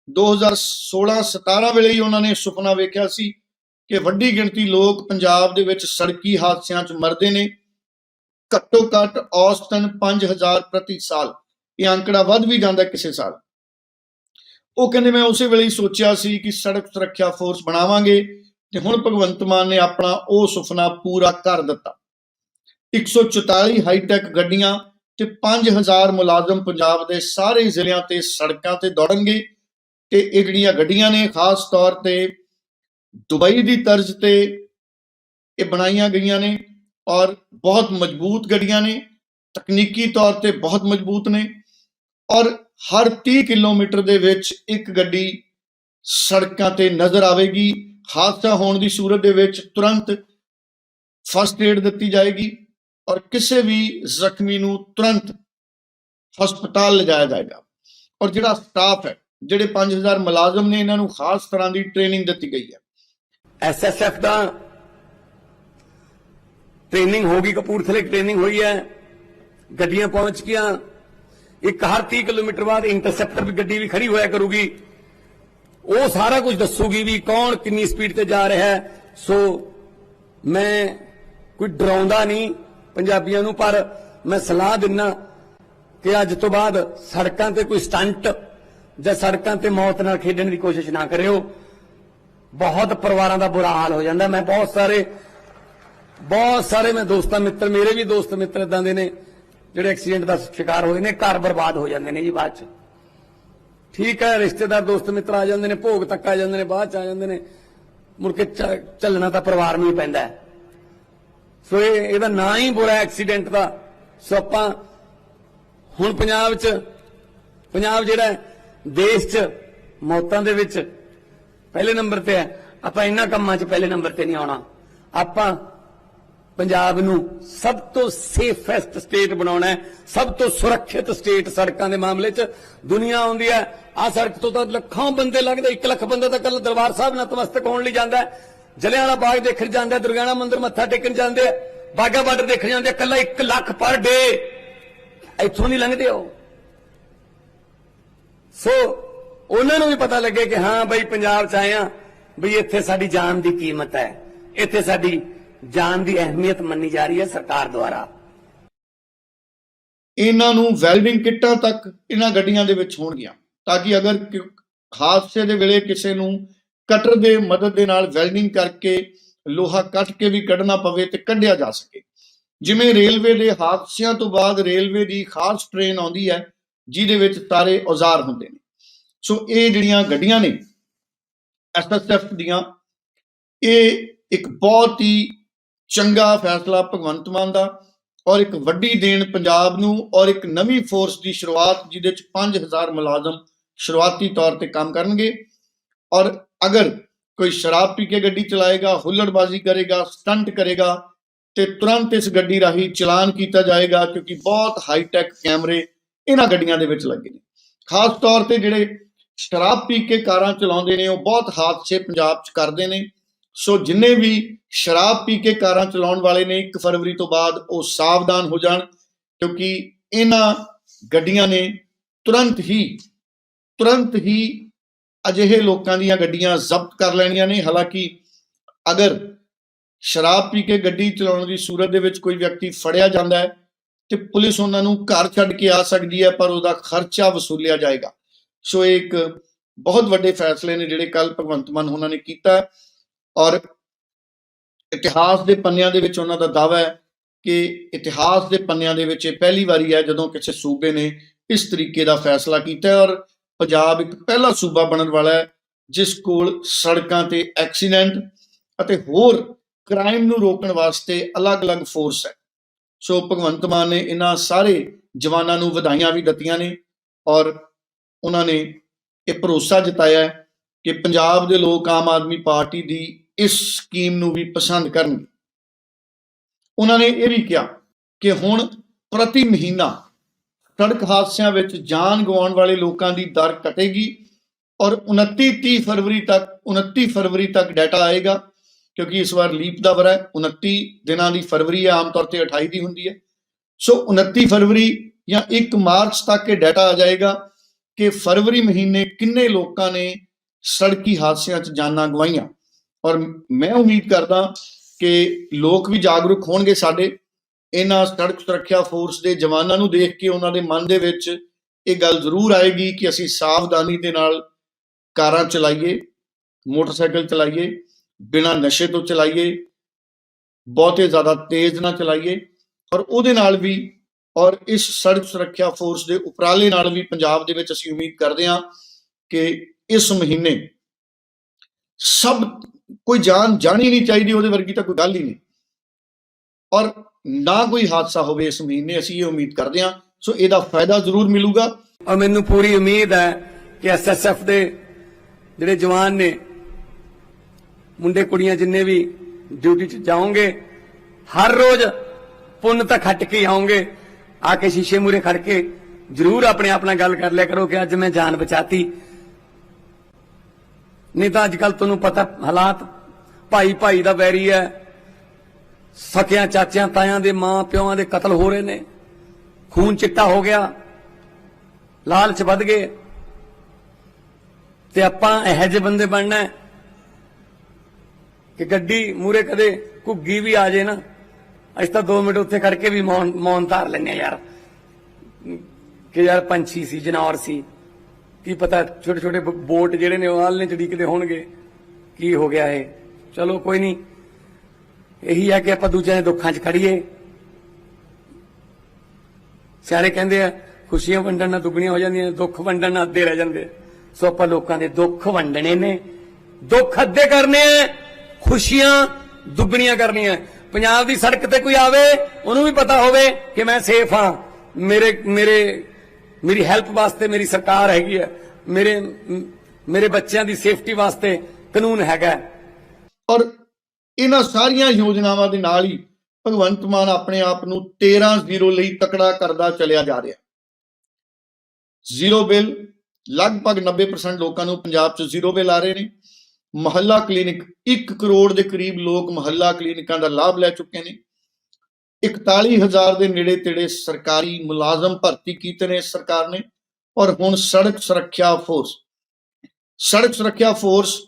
2016-17 ਵੇਲੇ ਹੀ ਉਹਨਾਂ ਨੇ ਸੁਪਨਾ ਵੇਖਿਆ ਸੀ ਕਿ ਵੱਡੀ ਗਿਣਤੀ ਲੋਕ ਪੰਜਾਬ ਦੇ ਵਿੱਚ ਸੜਕੀ ਹਾਦਸਿਆਂ 'ਚ ਮਰਦੇ ਨੇ। ਘੱਟੋ ਘੱਟ ਔਸਤਨ 5000 ਪ੍ਰਤੀ ਸਾਲ। ਇਹ ਅੰਕੜਾ ਵੱਧ ਵੀ ਜਾਂਦਾ ਕਿਸੇ ਸਾਲ। ਉਹ ਕਹਿੰਦੇ ਮੈਂ ਉਸੇ ਵੇਲੇ ਹੀ ਸੋਚਿਆ ਸੀ ਕਿ ਸੜਕ ਸੁਰੱਖਿਆ ਫੋਰਸ ਬਣਾਵਾਂਗੇ ਤੇ ਹੁਣ ਭਗਵੰਤ ਮਾਨ ਨੇ ਆਪਣਾ ਉਹ ਸੁਪਨਾ ਪੂਰਾ ਕਰ ਦਿੱਤਾ। 144 ਹਾਈਟੈਕ ਗੱਡੀਆਂ ਤੇ 5000 ਮੁਲਾਜ਼ਮ ਪੰਜਾਬ ਦੇ ਸਾਰੇ ਜ਼ਿਲ੍ਹਿਆਂ ਤੇ ਸੜਕਾਂ ਤੇ ਦੌੜਨਗੇ ਤੇ ਇਹ ਜਿਹੜੀਆਂ ਗੱਡੀਆਂ ਨੇ, ਖਾਸ ਤੌਰ ਤੇ ਦੁਬਈ ਦੀ ਤਰਜ਼ ਤੇ ਇਹ ਬਣਾਈਆਂ ਗਈਆਂ ਨੇ ਔਰ ਬਹੁਤ ਮਜ਼ਬੂਤ ਗੱਡੀਆਂ ਨੇ, ਤਕਨੀਕੀ ਤੌਰ ਤੇ ਬਹੁਤ ਮਜ਼ਬੂਤ ਨੇ ਔਰ ਹਰ 30 ਕਿਲੋਮੀਟਰ ਦੇ ਵਿੱਚ ਇੱਕ ਗੱਡੀ ਸੜਕਾਂ ਤੇ ਨਜ਼ਰ ਆਵੇਗੀ, ਹਾਦਸਾ ਹੋਣ ਦੀ ਸੂਰਤ ਦੇ ਵਿੱਚ ਤੁਰੰਤ ਫਸਟ ਏਡ ਦਿੱਤੀ ਜਾਏਗੀ ਔਰ ਕਿਸੇ ਵੀ ਜ਼ਖਮੀ ਨੂੰ ਤੁਰੰਤ ਹਸਪਤਾਲ ਲਿਜਾਇਆ ਜਾਏਗਾ ਔਰ ਜਿਹੜਾ ਸਟਾਫ ਹੈ, ਜਿਹੜੇ 5000 ਮੁਲਾਜ਼ਮ ਨੇ, ਇਹਨਾਂ ਨੂੰ ਖਾਸ ਤਰ੍ਹਾਂ ਦੀ ਟ੍ਰੇਨਿੰਗ ਦਿੱਤੀ ਗਈ ਹੈ। ਐਸਐਸਐਫ ਦਾ ਟ੍ਰੇਨਿੰਗ ਗਈ, ਕਪੂਰਥਲੇ ਟ੍ਰੇਨਿੰਗ ਹੋਈ ਹੈ। ਗੱਡੀਆਂ ਪਹੁੰਚ ਗਈਆਂ। ਇੱਕ ਹਰ 30 ਕਿਲੋਮੀਟਰ ਬਾਅਦ ਇੰਟਰਸੈਪਟਰ ਵੀ ਗੱਡੀ ਵੀ ਖੜੀ ਹੋਇਆ ਕਰੂਗੀ। ਉਹ ਸਾਰਾ ਕੁਝ ਦੱਸੂਗੀ ਵੀ ਕੌਣ ਕਿੰਨੀ ਸਪੀਡ ਤੇ ਜਾ ਰਿਹਾ ਹੈ। ਸੋ ਮੈਂ ਕੋਈ ਡਰਾਉਂਦਾ ਨਹੀਂ ਪੰਜਾਬੀਆਂ ਨੂੰ, ਪਰ ਮੈਂ ਸਲਾਹ ਦਿੰਨਾ ਕਿ ਅੱਜ ਤੋਂ ਬਾਅਦ ਸੜਕਾਂ ਤੇ ਕੋਈ ਸਟੰਟ ਜਾਂ ਸੜਕਾਂ ਤੇ ਮੌਤ ਨਾਲ ਖੇਡਣ ਦੀ ਕੋਸ਼ਿਸ਼ ਨਾ ਕਰਿਓ। ਬਹੁਤ ਪਰਿਵਾਰਾਂ ਦਾ ਬੁਰਾ ਹਾਲ ਹੋ ਜਾਂਦਾ। ਮੈਂ ਬਹੁਤ ਸਾਰੇ ਬਹੁਤ ਸਾਰੇ ਮੈਂ ਦੋਸਤਾਂ ਮਿੱਤਰ, ਮੇਰੇ ਵੀ ਦੋਸਤ ਮਿੱਤਰ ਇਦਾਂ ਦੇ ਨੇ, ਜਿਹੜੇ ਐਕਸੀਡੈਂਟ ਦਾ ਸ਼ਿਕਾਰ ਹੋਏ ਨੇ, ਘਰ ਬਰਬਾਦ ਹੋ ਜਾਂਦੇ ਨੇ ਜੀ ਬਾਅਦ ਚ। ਠੀਕ ਹੈ, ਰਿਸ਼ਤੇਦਾਰ, ਦੋਸਤ ਮਿੱਤਰ ਆ ਜਾਂਦੇ ਨੇ, ਭੋਗ ਤੱਕ ਆ ਜਾਂਦੇ ਨੇ, ਬਾਅਦ ਚ ਆ ਜਾਂਦੇ ਨੇ। ਮੁੜ ਕੇ ਚ- ਚੱਲਣਾ ਤਾਂ ਪਰਿਵਾਰ ਨੂੰ ਹੀ ਪੈਂਦਾ ਸੋ ਇਹ, ਇਹਦਾ ਨਾਂ ਹੀ ਬੁਰਾ ਐਕਸੀਡੈਂਟ ਦਾ। ਸੋ ਆਪਾਂ ਹੁਣ ਪੰਜਾਬ 'ਚ, ਪੰਜਾਬ ਜਿਹੜਾ ਦੇਸ਼ 'ਚ, ਮੌਤਾਂ ਦੇ ਵਿੱਚ ਪਹਿਲੇ ਨੰਬਰ ਤੇ ਹੈ। ਆਪਾਂ ਇਹਨਾਂ ਕੰਮਾਂ 'ਚ ਪਹਿਲੇ ਨੰਬਰ ਤੇ ਨਹੀਂ ਆਉਣਾ। ਆਪਾਂ ਪੰਜਾਬ ਨੂੰ ਸਭ ਤੋਂ ਸੇਫੈਸਟ ਸਟੇਟ ਬਣਾਉਣਾ ਹੈ। ਸਭ ਤੋਂ ਸੁਰੱਖਿਅਤ ਸਟੇਟ ਸੜਕਾਂ ਦੇ ਮਾਮਲੇ 'ਚ। ਦੁਨੀਆ ਆਉਂਦੀ ਹੈ। ਆ ਸੜਕ ਤੋਂ ਤਾਂ ਲੱਖਾਂ ਬੰਦੇ ਲੱਗਦੇ 1 ਲੱਖ ਬੰਦਾ ਤਾਂ ਕੱਲ ਦਰਬਾਰ ਸਾਹਿਬ ਨਤਮਸਤਕ ਹੋਣ ਲਈ ਜਾਂਦਾ ਹੈ। ਜਲਿਆਂਵਾਲਾ ਬਾਗ ਦੇਖਣ ਜਾਂਦਾ ਦੁਰਗਿਆਣਾ ਮੰਦਿਰ ਮੱਥਾ ਟੇਕਣ ਜਾਂਦੇ ਆ ਬਾਗਾ ਬਾਰਡਰ ਦੇਖਣ ਜਾਂਦੇ ਆ ਕੱਲਾ 1 ਲੱਖ ਪਰ ਡੇ ਇੱਥੋਂ ਨਹੀਂ ਲੰਘਦੇ ਉਹ। ਸੋ ਉਹਨਾਂ ਨੂੰ ਵੀ ਪਤਾ ਲੱਗੇ ਕਿ ਹਾਂ ਬਈ ਪੰਜਾਬ ਚ ਆਏ ਆ ਬਈ ਇੱਥੇ ਸਾਡੀ ਜਾਨ ਦੀ ਕੀਮਤ ਹੈ। ਇੱਥੇ ਸਾਡੀ ਜਾਨ ਦੀ ਅਹਿਮੀਅਤ ਮੰਨੀ ਜਾ ਰਹੀ ਹੈ ਸਰਕਾਰ ਦੁਆਰਾ। ਇਹਨਾਂ ਨੂੰ ਵੈਲਡਿੰਗ ਕਿੱਟਾਂ ਤੱਕ ਇਹਨਾਂ ਗੱਡੀਆਂ ਦੇ ਵਿੱਚ ਹੋਣਗੀਆਂ, ਤਾਂ ਕਿ ਅਗਰ ਹਾਦਸੇ ਦੇ ਵੇਲੇ ਕਿਸੇ ਨੂੰ ਕਟਰ ਦੇ ਮਦਦ ਦੇ ਨਾਲ ਵੈਲਡਿੰਗ ਕਰਕੇ ਲੋਹਾ ਕੱਟ ਕੇ ਵੀ ਕੱਢਣਾ ਪਵੇ ਤੇ ਕੱਢਿਆ ਜਾ ਸਕੇ। ਜਿਵੇਂ ਰੇਲਵੇ ਦੇ ਹਾਦਸਿਆਂ ਤੋਂ ਬਾਅਦ ਰੇਲਵੇ ਦੀ ਖਾਸ ਟ੍ਰੇਨ ਆਉਂਦੀ ਹੈ, ਜਿਹਦੇ ਵਿੱਚ ਸਾਰੇ ਔਜ਼ਾਰ ਹੁੰਦੇ ਨੇ। ਸੋ ਇਹ ਜਿਹੜੀਆਂ ਗੱਡੀਆਂ ਨੇ ਐਸਐਸਐਫ ਦੀਆਂ, ਇਹ ਇੱਕ ਬਹੁਤ ਹੀ ਚੰਗਾ ਫੈਸਲਾ ਭਗਵੰਤ ਮਾਨ ਦਾ ਔਰ ਇੱਕ ਵੱਡੀ ਦੇਣ ਪੰਜਾਬ ਨੂੰ ਔਰ ਇੱਕ ਨਵੀਂ ਫੋਰਸ ਦੀ ਸ਼ੁਰੂਆਤ ਜਿਹਦੇ ਚ 5000 ਮੁਲਾਜ਼ਮ ਸ਼ੁਰੂਆਤੀ ਤੌਰ ਤੇ ਕੰਮ ਕਰਨਗੇ ਔਰ ਅਗਰ ਕੋਈ ਸ਼ਰਾਬ ਪੀ ਕੇ ਗੱਡੀ ਚਲਾਏਗਾ, ਹੁੱਲੜਬਾਜ਼ੀ ਕਰੇਗਾ, ਸਟੰਟ ਕਰੇਗਾ ਤੇ ਤੁਰੰਤ ਇਸ ਗੱਡੀ ਰਾਹੀਂ ਚਲਾਨ ਕੀਤਾ ਜਾਏਗਾ ਕਿਉਂਕਿ ਬਹੁਤ ਹਾਈ ਟੈਕ ਕੈਮਰੇ ਇਹਨਾਂ ਗੱਡੀਆਂ ਦੇ ਵਿੱਚ ਲੱਗੇ ਨੇ। ਖਾਸ ਤੌਰ ਤੇ ਜਿਹੜੇ ਸ਼ਰਾਬ ਪੀ ਕੇ ਕਾਰਾਂ ਚਲਾਉਂਦੇ ਨੇ, ਉਹ ਬਹੁਤ ਹਾਦਸੇ ਪੰਜਾਬ 'ਚ ਕਰਦੇ ਨੇ। ਸੋ ਜਿੰਨੇ ਵੀ ਸ਼ਰਾਬ ਪੀ ਕੇ ਕਾਰਾਂ ਚਲਾਉਣ ਵਾਲੇ ਨੇ 1 ਫਰਵਰੀ ਤੋਂ ਬਾਅਦ ਉਹ ਸਾਵਧਾਨ ਹੋ ਜਾਣ, ਕਿਉਂਕਿ ਇਹਨਾਂ ਗੱਡੀਆਂ ਨੇ ਤੁਰੰਤ ਹੀ ਤੁਰੰਤ ਹੀ ਅਜਿਹੇ ਲੋਕਾਂ ਦੀਆਂ ਗੱਡੀਆਂ ਜ਼ਬਤ ਕਰ ਲੈਣੀਆਂ ਨੇ। ਹਾਲਾਂਕਿ ਅਗਰ ਸ਼ਰਾਬ ਪੀ ਕੇ ਗੱਡੀ ਚਲਾਉਣ ਦੀ ਸੂਰਤ ਦੇ ਵਿੱਚ ਕੋਈ ਵਿਅਕਤੀ ਫੜਿਆ ਜਾਂਦਾ ਹੈ, ਤੇ ਪੁਲਿਸ ਉਹਨਾਂ ਨੂੰ ਘਰ ਛੱਡ ਕੇ ਆ ਸਕਦੀ ਹੈ, ਪਰ ਉਹਦਾ ਖਰਚਾ ਵਸੂਲਿਆ ਜਾਏਗਾ। ਸੋ ਇਹ ਇੱਕ ਬਹੁਤ ਵੱਡੇ ਫੈਸਲੇ ਨੇ ਜਿਹੜੇ ਕੱਲ ਭਗਵੰਤ ਮਾਨ ਉਹਨਾਂ ਨੇ ਕੀਤਾ ਔਰ ਇਤਿਹਾਸ ਦੇ ਪੰਨਿਆਂ ਦੇ ਵਿੱਚ ਉਹਨਾਂ ਦਾ ਦਾਅਵਾ ਹੈ ਕਿ ਇਤਿਹਾਸ ਦੇ ਪੰਨਿਆਂ ਦੇ ਵਿੱਚ ਇਹ ਪਹਿਲੀ ਵਾਰੀ ਹੈ ਜਦੋਂ ਕਿਸੇ ਸੂਬੇ ਨੇ ਇਸ ਤਰੀਕੇ ਦਾ ਫੈਸਲਾ ਕੀਤਾ ਔਰ ਪੰਜਾਬ ਇੱਕ ਪਹਿਲਾ ਸੂਬਾ ਬਣਨ ਵਾਲਾ ਹੈ, ਜਿਸ ਕੋਲ ਸੜਕਾਂ ਤੇ ਐਕਸੀਡੈਂਟ ਅਤੇ ਹੋਰ ਕ੍ਰਾਈਮ ਨੂੰ ਰੋਕਣ ਵਾਸਤੇ ਅਲੱਗ-ਅਲੱਗ ਫੋਰਸ ਹੈ। ਸੋ ਭਗਵੰਤ ਮਾਨ ਨੇ ਇਹਨਾਂ ਸਾਰੇ ਜਵਾਨਾਂ ਨੂੰ ਵਧਾਈਆਂ ਵੀ ਦਿੱਤੀਆਂ ਨੇ ਔਰ ਉਹਨਾਂ ਨੇ ਇਹ ਭਰੋਸਾ ਜਤਾਇਆ ਹੈ ਕਿ ਪੰਜਾਬ ਦੇ ਲੋਕ ਆਮ ਆਦਮੀ ਪਾਰਟੀ ਦੀ ਇਸ ਸਕੀਮ ਨੂੰ ਵੀ ਪਸੰਦ ਕਰਨਗੇ। ਉਹਨਾਂ ਨੇ ਇਹ ਵੀ ਕਿਹਾ ਕਿ ਹੁਣ ਪ੍ਰਤੀ ਮਹੀਨਾ ਸੜਕ ਹਾਦਸਿਆਂ ਵਿੱਚ ਜਾਨ ਗਵਾਉਣ ਵਾਲੇ ਲੋਕਾਂ ਦੀ ਦਰ ਘਟੇਗੀ ਔਰ 29 30 ਫਰਵਰੀ ਤੱਕ 29 ਫਰਵਰੀ ਤੱਕ ਡਾਟਾ ਆਏਗਾ ਕਿਉਂਕਿ ਇਸ ਵਾਰ ਲੀਪ ਦਾ ਵਰਾ 29 ਦਿਨਾਂ ਦੀ ਫਰਵਰੀ ਹੈ, ਆਮ ਤੌਰ ਤੇ 28 ਦੀ ਹੁੰਦੀ ਹੈ। ਸੋ 29 ਫਰਵਰੀ ਜਾਂ 1 ਮਾਰਚ ਤੱਕ ਇਹ ਡਾਟਾ ਆ ਜਾਏਗਾ ਕਿ ਫਰਵਰੀ ਮਹੀਨੇ ਕਿੰਨੇ ਲੋਕਾਂ ਨੇ ਸੜਕੀ ਹਾਦਸਿਆਂ 'ਚ ਜਾਨਾਂ ਗਵਾਈਆਂ। ਔਰ ਮੈਂ ਉਮੀਦ ਕਰਦਾ ਕਿ ਲੋਕ ਵੀ ਜਾਗਰੂਕ ਹੋਣਗੇ ਸਾਡੇ। ਇਹਨਾਂ ਸੜਕ ਸੁਰੱਖਿਆ ਫੋਰਸ ਦੇ ਜਵਾਨਾਂ ਨੂੰ ਦੇਖ ਕੇ ਉਹਨਾਂ ਦੇ ਮਨ ਦੇ ਵਿੱਚ ਇਹ ਗੱਲ ਜ਼ਰੂਰ ਆਏਗੀ ਕਿ ਅਸੀਂ ਸਾਵਧਾਨੀ ਦੇ ਨਾਲ ਕਾਰਾਂ ਚਲਾਈਏ, ਮੋਟਰਸਾਈਕਲ ਚਲਾਈਏ, ਬਿਨਾਂ ਨਸ਼ੇ ਤੋਂ ਚਲਾਈਏ, ਬਹੁਤੇ ਜ਼ਿਆਦਾ ਤੇਜ਼ ਨਾ ਚਲਾਈਏ। ਔਰ ਉਹਦੇ ਨਾਲ ਵੀ ਔਰ ਇਸ ਸੜਕ ਸੁਰੱਖਿਆ ਫੋਰਸ ਦੇ ਉਪਰਾਲੇ ਨਾਲ ਵੀ ਪੰਜਾਬ ਦੇ ਵਿੱਚ ਅਸੀਂ ਉਮੀਦ ਕਰਦੇ ਹਾਂ ਕਿ ਇਸ ਮਹੀਨੇ ਸਭ ਕੋਈ ਜਾਨ ਜਾਣੀ ਨਹੀਂ ਚਾਹੀਦੀ, ਉਹਦੇ ਵਰਗੀ ਤਾਂ ਕੋਈ ਗੱਲ ਹੀ ਨਹੀਂ। ਔਰ ਨਾ ਕੋਈ ਹਾਦਸਾ ਹੋਵੇ ਇਸ ਮਹੀਨੇ, ਅਸੀਂ ਇਹ ਉਮੀਦ ਕਰਦੇ ਹਾਂ। ਸੋ ਇਹਦਾ ਫਾਇਦਾ ਜ਼ਰੂਰ ਮਿਲੂਗਾ। ਔਰ ਮੈਨੂੰ ਪੂਰੀ ਉਮੀਦ ਹੈ ਕਿ ਐਸਐਸਐਫ ਦੇ ਜਿਹੜੇ ਜਵਾਨ ਨੇ, ਮੁੰਡੇ ਕੁੜੀਆਂ ਜਿੰਨੇ ਵੀ ਡਿਊਟੀ 'ਚ ਜਾਓਗੇ, ਹਰ ਰੋਜ਼ ਪੁੰਨ ਤਾਂ ਖੱਟ ਕੇ ਆਉਂਗੇ ਆ ਕੇ ਸ਼ੀਸ਼ੇ ਮੂਰੇ ਖੜ ਕੇ ਜ਼ਰੂਰ ਆਪਣੇ ਆਪ ਨਾਲ ਗੱਲ ਕਰ ਲਿਆ ਕਰੋ ਕਿ ਅੱਜ ਮੈਂ ਜਾਨ ਬਚਾਤੀ। ਨਹੀਂ ਤਾਂ ਅੱਜ ਕੱਲ ਤੁਹਾਨੂੰ ਪਤਾ ਹਾਲਾਤ ਭਾਈ ਭਾਈ ਦਾ ਵੈਰੀ ਹੈ। ਸਕਿਆਂ ਚਾਚਿਆਂ, ਤਾਇਆਂ ਦੇ ਮਾਂ ਪਿਓਾਂ ਦੇ ਕਤਲ ਹੋ ਰਹੇ ਨੇ। ਖੂਨ ਚਿੱਟਾ ਹੋ ਗਿਆ। ਲਾਲਚ ਵੱਧ ਗਏ। ਤੇ ਆਪਾਂ ਇਹੋ ਜਿਹੇ ਬੰਦੇ ਬਣਨਾ ਕਿ ਗੱਡੀ ਮੂਰੇ ਕਦੇ ਘੁੱਗੀ ਵੀ ਆ ਜੇ ਨਾ। ਅਸੀਂ ਤਾਂ 2 ਮਿੰਟ ਉੱਥੇ ਖੜ ਕੇ ਵੀ ਮੌਨ ਮੌਨ ਧਾਰ ਲੈਂਦੇ ਹਾਂ ਯਾਰ। ਕਿ ਯਾਰ ਪੰਛੀ ਸੀ, ਜਨੌਰ ਸੀ। ਕੀ ਪਤਾ ਛੋਟੇ ਛੋਟੇ ਬੋਟ ਜਿਹੜੇ ਨੇ ਉਹ ਆਲਣੇ ਚੜੀਕਦੇ ਹੋਣਗੇ। ਕੀ ਹੋ ਗਿਆ ਇਹ? ਚਲੋ ਕੋਈ ਨਹੀਂ। ਇਹੀ ਹੈ ਕਿ ਆਪਾਂ ਦੂਜਿਆਂ ਦੇ ਦੁੱਖਾਂ 'ਚ ਖੜੀਏ ਸਿਆਣੇ ਕਹਿੰਦੇ ਆ, ਖੁਸ਼ੀਆਂ ਵੰਡਣ ਨਾਲ ਦੁੱਗਣੀਆਂ ਹੋ ਜਾਂਦੀਆਂ, ਦੁੱਖ ਵੰਡਣ ਨਾਲ ਅੱਧੇ ਰਹਿ ਜਾਂਦੇ। ਸੋ ਆਪਾਂ ਲੋਕਾਂ ਦੇ ਦੁੱਖ ਵੰਡਣੇ ਨੇ। ਦੁੱਖ ਅੱਧੇ ਕਰਨੇ ਆ, ਖੁਸ਼ੀਆਂ ਦੁੱਗਣੀਆਂ ਕਰਨੀਆਂ। ਪੰਜਾਬ ਦੀ ਸੜਕ ਤੇ ਕੋਈ ਆਵੇ, ਉਹਨੂੰ ਵੀ ਪਤਾ ਹੋਵੇ ਕਿ ਮੈਂ ਸੇਫ ਹਾਂ। ਮੇਰੇ ਮੇਰੇ, ਮੇਰੀ ਹੈਲਪ ਵਾਸਤੇ ਮੇਰੀ ਸਰਕਾਰ ਹੈਗੀ ਹੈ। ਮੇਰੇ ਮੇਰੇ ਬੱਚਿਆਂ ਦੀ ਸੇਫਟੀ ਵਾਸਤੇ ਕਾਨੂੰਨ ਹੈਗਾ ਔਰ ਇਹਨਾਂ ਸਾਰੀਆਂ ਯੋਜਨਾਵਾਂ ਦੇ ਨਾਲ ਹੀ ਭਗਵੰਤ ਮਾਨ ਆਪਣੇ ਆਪ ਨੂੰ 13-0 ਲਈ ਤਕੜਾ ਕਰਦਾ ਚਲਿਆ ਜਾ ਰਿਹਾ। ਜ਼ੀਰੋ ਬਿੱਲ, ਲਗਭਗ 90% ਲੋਕਾਂ ਨੂੰ ਪੰਜਾਬ 'ਚ ਜ਼ੀਰੋ ਬਿੱਲ ਆ ਰਹੇ ਨੇ। ਮਹੱਲਾ ਕਲੀਨਿਕ 1 ਕਰੋੜ ਦੇ ਕਰੀਬ ਲੋਕ ਮਹੱਲਾ ਕਲੀਨਿਕਾਂ ਦਾ ਲਾਭ ਲੈ ਚੁੱਕੇ ਨੇ। 41000 ਦੇ ਨੇੜੇ ਤੇੜੇ ਸਰਕਾਰੀ ਮੁਲਾਜ਼ਮ ਭਰਤੀ ਕੀਤੇ ਨੇ ਸਰਕਾਰ ਨੇ ਔਰ ਹੁਣ ਸੜਕ ਸੁਰੱਖਿਆ ਫੋਰਸ। ਸੜਕ ਸੁਰੱਖਿਆ ਫੋਰਸ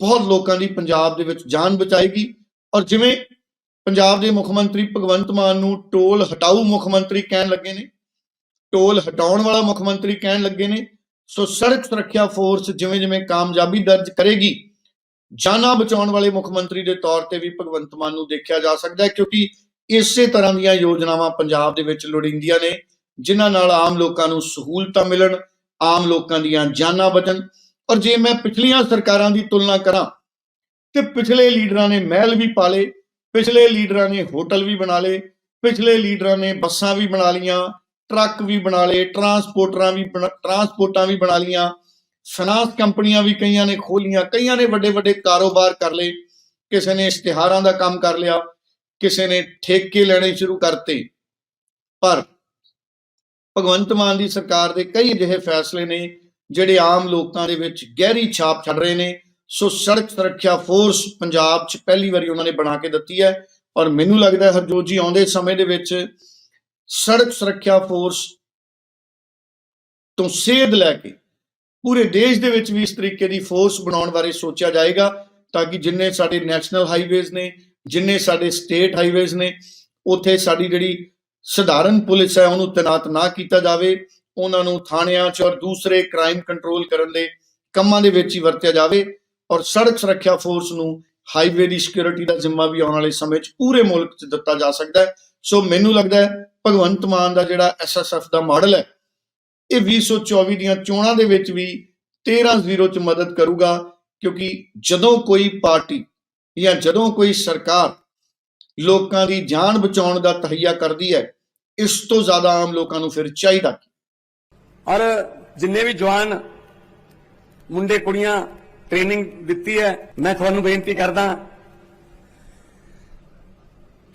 ਬਹੁਤ ਲੋਕਾਂ ਦੀ ਪੰਜਾਬ ਦੇ ਵਿੱਚ ਜਾਨ ਬਚਾਏਗੀ ਔਰ ਜਿਵੇਂ ਪੰਜਾਬ ਦੇ ਮੁੱਖ ਮੰਤਰੀ ਭਗਵੰਤ ਮਾਨ ਨੂੰ ਟੋਲ ਹਟਾਊ ਮੁੱਖ ਮੰਤਰੀ ਕਹਿਣ ਲੱਗੇ ਨੇ, ਟੋਲ ਹਟਾਉਣ ਵਾਲਾ ਮੁੱਖ ਮੰਤਰੀ ਕਹਿਣ ਲੱਗੇ ਨੇ ਸੋ ਸੜਕ ਸੁਰੱਖਿਆ ਫੋਰਸ ਜਿਵੇਂ ਜਿਵੇਂ ਕਾਮਯਾਬੀ ਦਰਜ ਕਰੇਗੀ, ਜਾਨਾਂ ਬਚਾਉਣ ਵਾਲੇ ਮੁੱਖ ਮੰਤਰੀ ਦੇ ਤੌਰ ਤੇ ਵੀ ਭਗਵੰਤ ਮਾਨ ਨੂੰ ਦੇਖਿਆ ਜਾ ਸਕਦਾ ਹੈ, ਕਿਉਂਕਿ ਇਸੇ ਤਰ੍ਹਾਂ ਦੀਆਂ ਯੋਜਨਾਵਾਂ ਪੰਜਾਬ ਦੇ ਵਿੱਚ ਲੋੜੀਂਦੀਆਂ ਨੇ, ਜਿਨ੍ਹਾਂ ਨਾਲ ਆਮ ਲੋਕਾਂ ਨੂੰ ਸਹੂਲਤਾਂ ਮਿਲਣ, ਆਮ ਲੋਕਾਂ ਦੀਆਂ ਜਾਨਾਂ ਬਚਣ। ਔਰ ਜੇ ਮੈਂ ਪਿਛਲੀਆਂ ਸਰਕਾਰਾਂ ਦੀ ਤੁਲਨਾ ਕਰਾਂ, ਤੇ ਪਿਛਲੇ ਲੀਡਰਾਂ ਨੇ ਮਹਿਲ ਵੀ ਪਾਲੇ ਪਿਛਲੇ ਲੀਡਰਾਂ ਨੇ ਹੋਟਲ ਵੀ ਬਣਾ ਲਏ, ਪਿਛਲੇ ਲੀਡਰਾਂ ਨੇ ਬੱਸਾਂ ਵੀ ਬਣਾ ਲੀਆਂ ਟਰੱਕ ਵੀ ਬਣਾ ਲਏ, ਟਰਾਂਸਪੋਰਟਰਾਂ ਵੀ ਟਰਾਂਸਪੋਰਟਾਂ ਵੀ ਬਣਾ ਲੀਆਂ ਫਾਈਨਾਂਸ ਕੰਪਨੀਆਂ ਵੀ ਕਈਆਂ ਨੇ ਖੋਲੀਆਂ ਕਈਆਂ ਨੇ ਵੱਡੇ ਵੱਡੇ ਕਾਰੋਬਾਰ ਕਰ ਲਏ, ਕਿਸੇ ਨੇ ਇਸ਼ਤਿਹਾਰਾਂ ਦਾ ਕੰਮ ਕਰ ਲਿਆ, ਕਿਸੇ ਨੇ ਠੇਕੇ ਲੈਣੇ ਸ਼ੁਰੂ ਕਰਤੇ। ਪਰ ਭਗਵੰਤ ਮਾਨ ਦੀ ਸਰਕਾਰ ਦੇ ਕਈ ਅਜਿਹੇ ਫੈਸਲੇ ਨੇ, ਜਿਹੜੇ ਆਮ ਲੋਕਾਂ ਦੇ ਵਿੱਚ ਗਹਿਰੀ ਛਾਪ ਛੱਡ ਰਹੇ ਨੇ। ਸੋ ਸੜਕ ਸੁਰੱਖਿਆ ਫੋਰਸ ਪੰਜਾਬ 'ਚ ਪਹਿਲੀ ਵਾਰੀ ਉਹਨਾਂ ਨੇ ਬਣਾ ਕੇ ਦਿੱਤੀ ਹੈ। ਔਰ ਮੈਨੂੰ ਲੱਗਦਾ ਹਰਜੋਤ ਜੀ, ਆਉਂਦੇ ਸਮੇਂ ਦੇ ਵਿੱਚ ਸੜਕ ਸੁਰੱਖਿਆ ਫੋਰਸ ਤੋਂ ਸੇਧ ਲੈ ਕੇ ਪੂਰੇ ਦੇਸ਼ ਦੇ ਵਿੱਚ ਵੀ ਇਸ ਤਰੀਕੇ ਦੀ ਫੋਰਸ ਬਣਾਉਣ ਬਾਰੇ ਸੋਚਿਆ ਜਾਏਗਾ ਤਾਂ ਕਿ ਜਿੰਨੇ ਸਾਡੇ ਨੈਸ਼ਨਲ ਹਾਈਵੇਜ਼ ਨੇ, ਜਿੰਨੇ ਸਾਡੇ ਸਟੇਟ ਹਾਈਵੇਜ਼ ਨੇ, ਉੱਥੇ ਸਾਡੀ ਜਿਹੜੀ ਸਧਾਰਨ ਪੁਲਿਸ ਹੈ, ਉਹਨੂੰ ਤੈਨਾਤ ਨਾ ਕੀਤਾ ਜਾਵੇ, ਉਹਨਾਂ ਨੂੰ ਥਾਣਿਆਂ 'ਚ ਔਰ ਦੂਸਰੇ ਕ੍ਰਾਈਮ ਕੰਟਰੋਲ ਕਰਨ ਦੇ ਕੰਮਾਂ ਦੇ ਵਿੱਚ ਹੀ ਵਰਤਿਆ ਜਾਵੇ ਔਰ ਸੜਕ ਸੁਰੱਖਿਆ ਫੋਰਸ ਨੂੰ ਹਾਈਵੇ ਦੀ ਸਿਕਿਉਰਿਟੀ ਦਾ ਜ਼ਿੰਮਾ ਵੀ ਆਉਣ ਵਾਲੇ ਸਮੇਂ 'ਚ ਪੂਰੇ ਮੁਲਕ 'ਚ ਦਿੱਤਾ ਜਾ ਸਕਦਾ ਹੈ। ਸੋ ਮੈਨੂੰ ਲੱਗਦਾ ਹੈ ਭਗਵੰਤ ਮਾਨ ਦਾ ਜਿਹੜਾ ਐਸਐਸਐਫ ਦਾ ਮਾਡਲ ਹੈ, ਇਹ 2024 ਦੀਆਂ ਚੋਣਾਂ ਦੇ ਵਿੱਚ ਵੀ 13-0 'ਚ ਮਦਦ ਕਰੂਗਾ, ਕਿਉਂਕਿ ਜਦੋਂ ਕੋਈ ਪਾਰਟੀ ਜਾਂ ਜਦੋਂ ਕੋਈ ਸਰਕਾਰ ਲੋਕਾਂ ਦੀ ਜਾਨ ਬਚਾਉਣ ਦਾ ਤਹਈਆ ਕਰਦੀ ਹੈ, ਇਸ ਤੋਂ ਜ਼ਿਆਦਾ ਆਮ ਲੋਕਾਂ ਨੂੰ ਫਿਰ ਚਾਹੀਦਾ ਔਰ ਜਿੰਨੇ ਵੀ ਜਵਾਨ ਮੁੰਡੇ ਕੁੜੀਆਂ ਟ੍ਰੇਨਿੰਗ ਦਿੱਤੀ ਹੈ, ਮੈਂ ਤੁਹਾਨੂੰ ਬੇਨਤੀ ਕਰਦਾ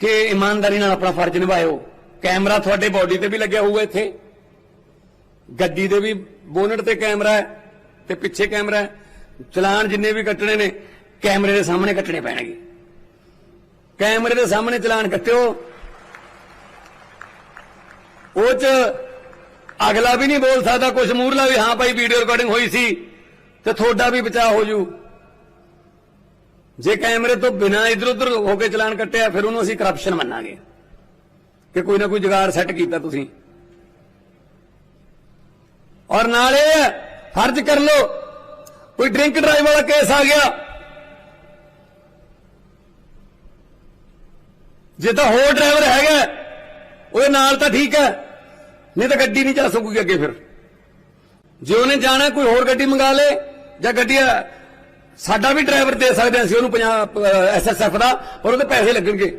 ਕਿ ਇਮਾਨਦਾਰੀ ਨਾਲ ਆਪਣਾ ਫਰਜ਼ ਨਿਭਾਇਓ। ਕੈਮਰਾ ਤੁਹਾਡੇ ਬਾਡੀ ਤੇ ਵੀ ਲੱਗਿਆ ਹੋਊਗਾ ਇੱਥੇ। ਗੱਡੀ ਦੇ ਵੀ ਬੋਨਟ ਤੇ ਕੈਮਰਾ ਹੈ ਤੇ ਪਿੱਛੇ ਕੈਮਰਾ ਹੈ। ਚਲਾਨ ਜਿੰਨੇ ਵੀ ਕੱਟਣੇ ਨੇ, ਕੈਮਰੇ ਦੇ ਸਾਹਮਣੇ ਕੱਟਣੇ ਪੈਣਗੇ। ਕੈਮਰੇ ਦੇ ਸਾਹਮਣੇ ਚਲਾਨ ਕੱਟਿਓ। ਉਹ ਚ ਅਗਲਾ ਵੀ ਨਹੀਂ ਬੋਲ ਸਕਦਾ ਕੁਝ ਮੂਰਲਾ ਵੀ, ਹਾਂ ਭਾਈ ਵੀਡੀਓ ਰਿਕਾਰਡਿੰਗ ਹੋਈ ਸੀ, ਤੇ ਤੁਹਾਡਾ ਵੀ ਬਚਾਅ ਹੋ ਜੂ। ਜੇ ਕੈਮਰੇ ਤੋਂ ਬਿਨਾ ਇਧਰ ਉਧਰ ਹੋ ਕੇ ਚਲਾਨ ਕੱਟਿਆ, ਫਿਰ ਉਹਨੂੰ ਅਸੀਂ ਕਰਪਸ਼ਨ ਮੰਨਾਂਗੇ। ਕਿ ਕੋਈ ਨਾ ਕੋਈ ਜੁਗਾੜ ਸੈੱਟ ਕੀਤਾ ਤੁਸੀਂ। ਔਰ ਨਾਲ ਨਾਲੇ ਫਰਜ਼ ਕਰ ਲੋ ਕੋਈ ਡਰਿੰਕ ਡਰਾਈਵ ਵਾਲਾ ਕੇਸ ਆ ਗਿਆ। ਜੇ ਤਾਂ ਹੋਰ ਡਰਾਈਵਰ ਹੈਗਾ ਉਹਦੇ ਨਾਲ ਤਾਂ ਠੀਕ ਹੈ, ਨਹੀਂ ਤਾਂ ਗੱਡੀ ਨਹੀਂ ਜਾ ਸਕੂਗੀ ਅੱਗੇ ਫਿਰ। ਜੇ ਉਹਨੇ ਜਾਣਾ, ਕੋਈ ਹੋਰ ਗੱਡੀ ਮੰਗਾ ਲੇ, ਜਾਂ ਗੱਡੀ ਸਾਡਾ ਵੀ ਡਰਾਈਵਰ ਦੇ ਸਕਦੇ ਹਾਂ ਅਸੀਂ, ਉਹਨੂੰ ਪੰਜਾਬ ਐਸਐਸਐਫ ਦਾ, ਪਰ ਉਹਦੇ ਪੈਸੇ ਲੱਗਣਗੇ।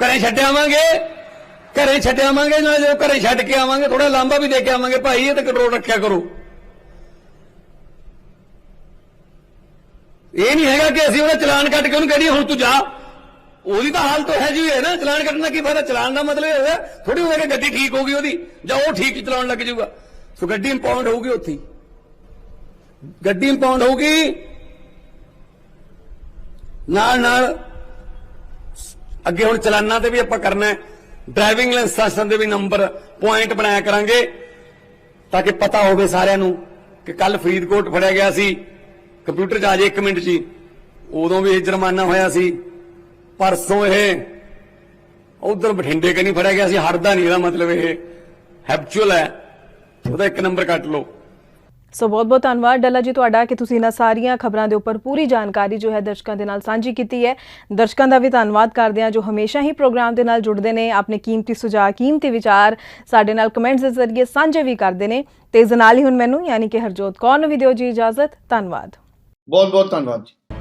ਘਰੇ ਛੱਡ ਆਵਾਂਗੇ। ਘਰੇ ਛੱਡ ਆਵਾਂਗੇ, ਨਾਲ ਜਦੋਂ ਘਰੇ ਛੱਡ ਕੇ ਆਵਾਂਗੇ ਥੋੜਾ ਲਾਂਬਾ ਵੀ ਦੇ ਕੇ ਆਵਾਂਗੇ। ਭਾਈ, ਇਹ ਤਾਂ ਕੰਟਰੋਲ ਰੱਖਿਆ ਕਰੋ। ਇਹ ਨਹੀਂ ਹੈਗਾ ਕਿ ਅਸੀਂ ਉਹਦਾ ਚਲਾਨ ਕੱਟ ਕੇ ਉਹਨੂੰ ਕਹਦੀਏ ਹੁਣ ਤੂੰ ਜਾ। ਉਹਦੀ ਤਾਂ ਹਾਲਤ ਹੈ ਜੀ ਹੈ ਨਾ, ਚਲਾਨ ਕੱਟਣਾ ਕੀ ਫਾਇਦਾ? ਚਲਾਨ ਦਾ ਮਤਲਬ ਇਹ ਹੋਇਆ ਥੋੜੀ ਹੋਇਆ ਕਿ ਗੱਡੀ ਠੀਕ ਹੋ ਗਈ ਉਹਦੀ, ਜਾਂ ਉਹ ਠੀਕ ਚਲਾਉਣ ਲੱਗ ਜਾਊਗਾ। ਸੋ ਗੱਡੀ ਇੰਪਾਊਂਡ ਹੋਊਗੀ ਉੱਥੇ ਗੱਡੀ ਇੰਪਾਊਂਡ ਹੋਊਗੀ ਨਾਲ ਨਾਲ ਅੱਗੇ ਹੁਣ ਚਲਾਨਾਂ ਤੇ ਵੀ ਆਪਾਂ ਕਰਨਾ ਡਰਾਈਵਿੰਗ ਲਾਇਸੈਂਸ ਦੇ ਵੀ ਨੰਬਰ ਪੁਆਇੰਟ ਬਣਾਇਆ ਕਰਾਂਗੇ, ਤਾਂ ਕਿ ਪਤਾ ਹੋਵੇ ਸਾਰਿਆਂ ਨੂੰ ਕਿ ਕੱਲ ਫਰੀਦਕੋਟ ਫੜਿਆ ਗਿਆ ਸੀ। ਕੰਪਿਊਟਰ 'ਚ ਆ ਜੇ 1 ਮਿੰਟ 'ਚ ਹੀ। ਉਦੋਂ ਵੀ ਇਹ ਜੁਰਮਾਨਾ ਹੋਇਆ ਸੀ। ਪਰਸੋਂ ਇਹ ਉਧਰ ਬਠਿੰਡੇ ਕਨੀ ਫੜਿਆ ਗਿਆ ਸੀ। ਹਟਦਾ ਨਹੀਂ ਇਹਦਾ ਮਤਲਬ ਇਹ। ਹੈਬਚੁਅਲ ਹੈ। ਉਹਦਾ ਇੱਕ ਨੰਬਰ ਕੱਟ ਲਓ। ਸੋ ਬਹੁਤ ਬਹੁਤ ਧੰਨਵਾਦ ਡੱਲਾ ਜੀ ਤੁਹਾਡਾ ਕਿ ਤੁਸੀਂ ਇਹਨਾਂ ਸਾਰੀਆਂ ਖਬਰਾਂ ਦੇ ਉੱਪਰ ਪੂਰੀ ਜਾਣਕਾਰੀ ਜੋ ਹੈ ਦਰਸ਼ਕਾਂ ਦੇ ਨਾਲ ਸਾਂਝੀ ਕੀਤੀ ਹੈ। ਦਰਸ਼ਕਾਂ ਦਾ ਵੀ ਧੰਨਵਾਦ ਕਰਦੇ ਹਾਂ ਜੋ ਹਮੇਸ਼ਾ ਹੀ ਪ੍ਰੋਗਰਾਮ ਦੇ ਨਾਲ ਜੁੜਦੇ ਨੇ, ਆਪਣੇ ਕੀਮਤੀ ਸੁਝਾਅ, ਕੀਮਤੀ ਵਿਚਾਰ ਸਾਡੇ ਨਾਲ ਕਮੈਂਟਸ ਦੇ ਜ਼ਰੀਏ ਸਾਂਝੇ ਵੀ ਕਰਦੇ ਨੇ। ਤੇ ਇਸ ਦੇ ਨਾਲ ਹੀ ਹੁਣ ਮੈਨੂੰ, ਯਾਨੀ ਕਿ ਹਰਜੋਤ ਕੌਰ ਨੂੰ ਵੀ ਦਿਓ ਜੀ ਇਜਾਜ਼ਤ। ਧੰਨਵਾਦ। ਬਹੁਤ ਬਹੁਤ ਧੰਨਵਾਦ ਜੀ।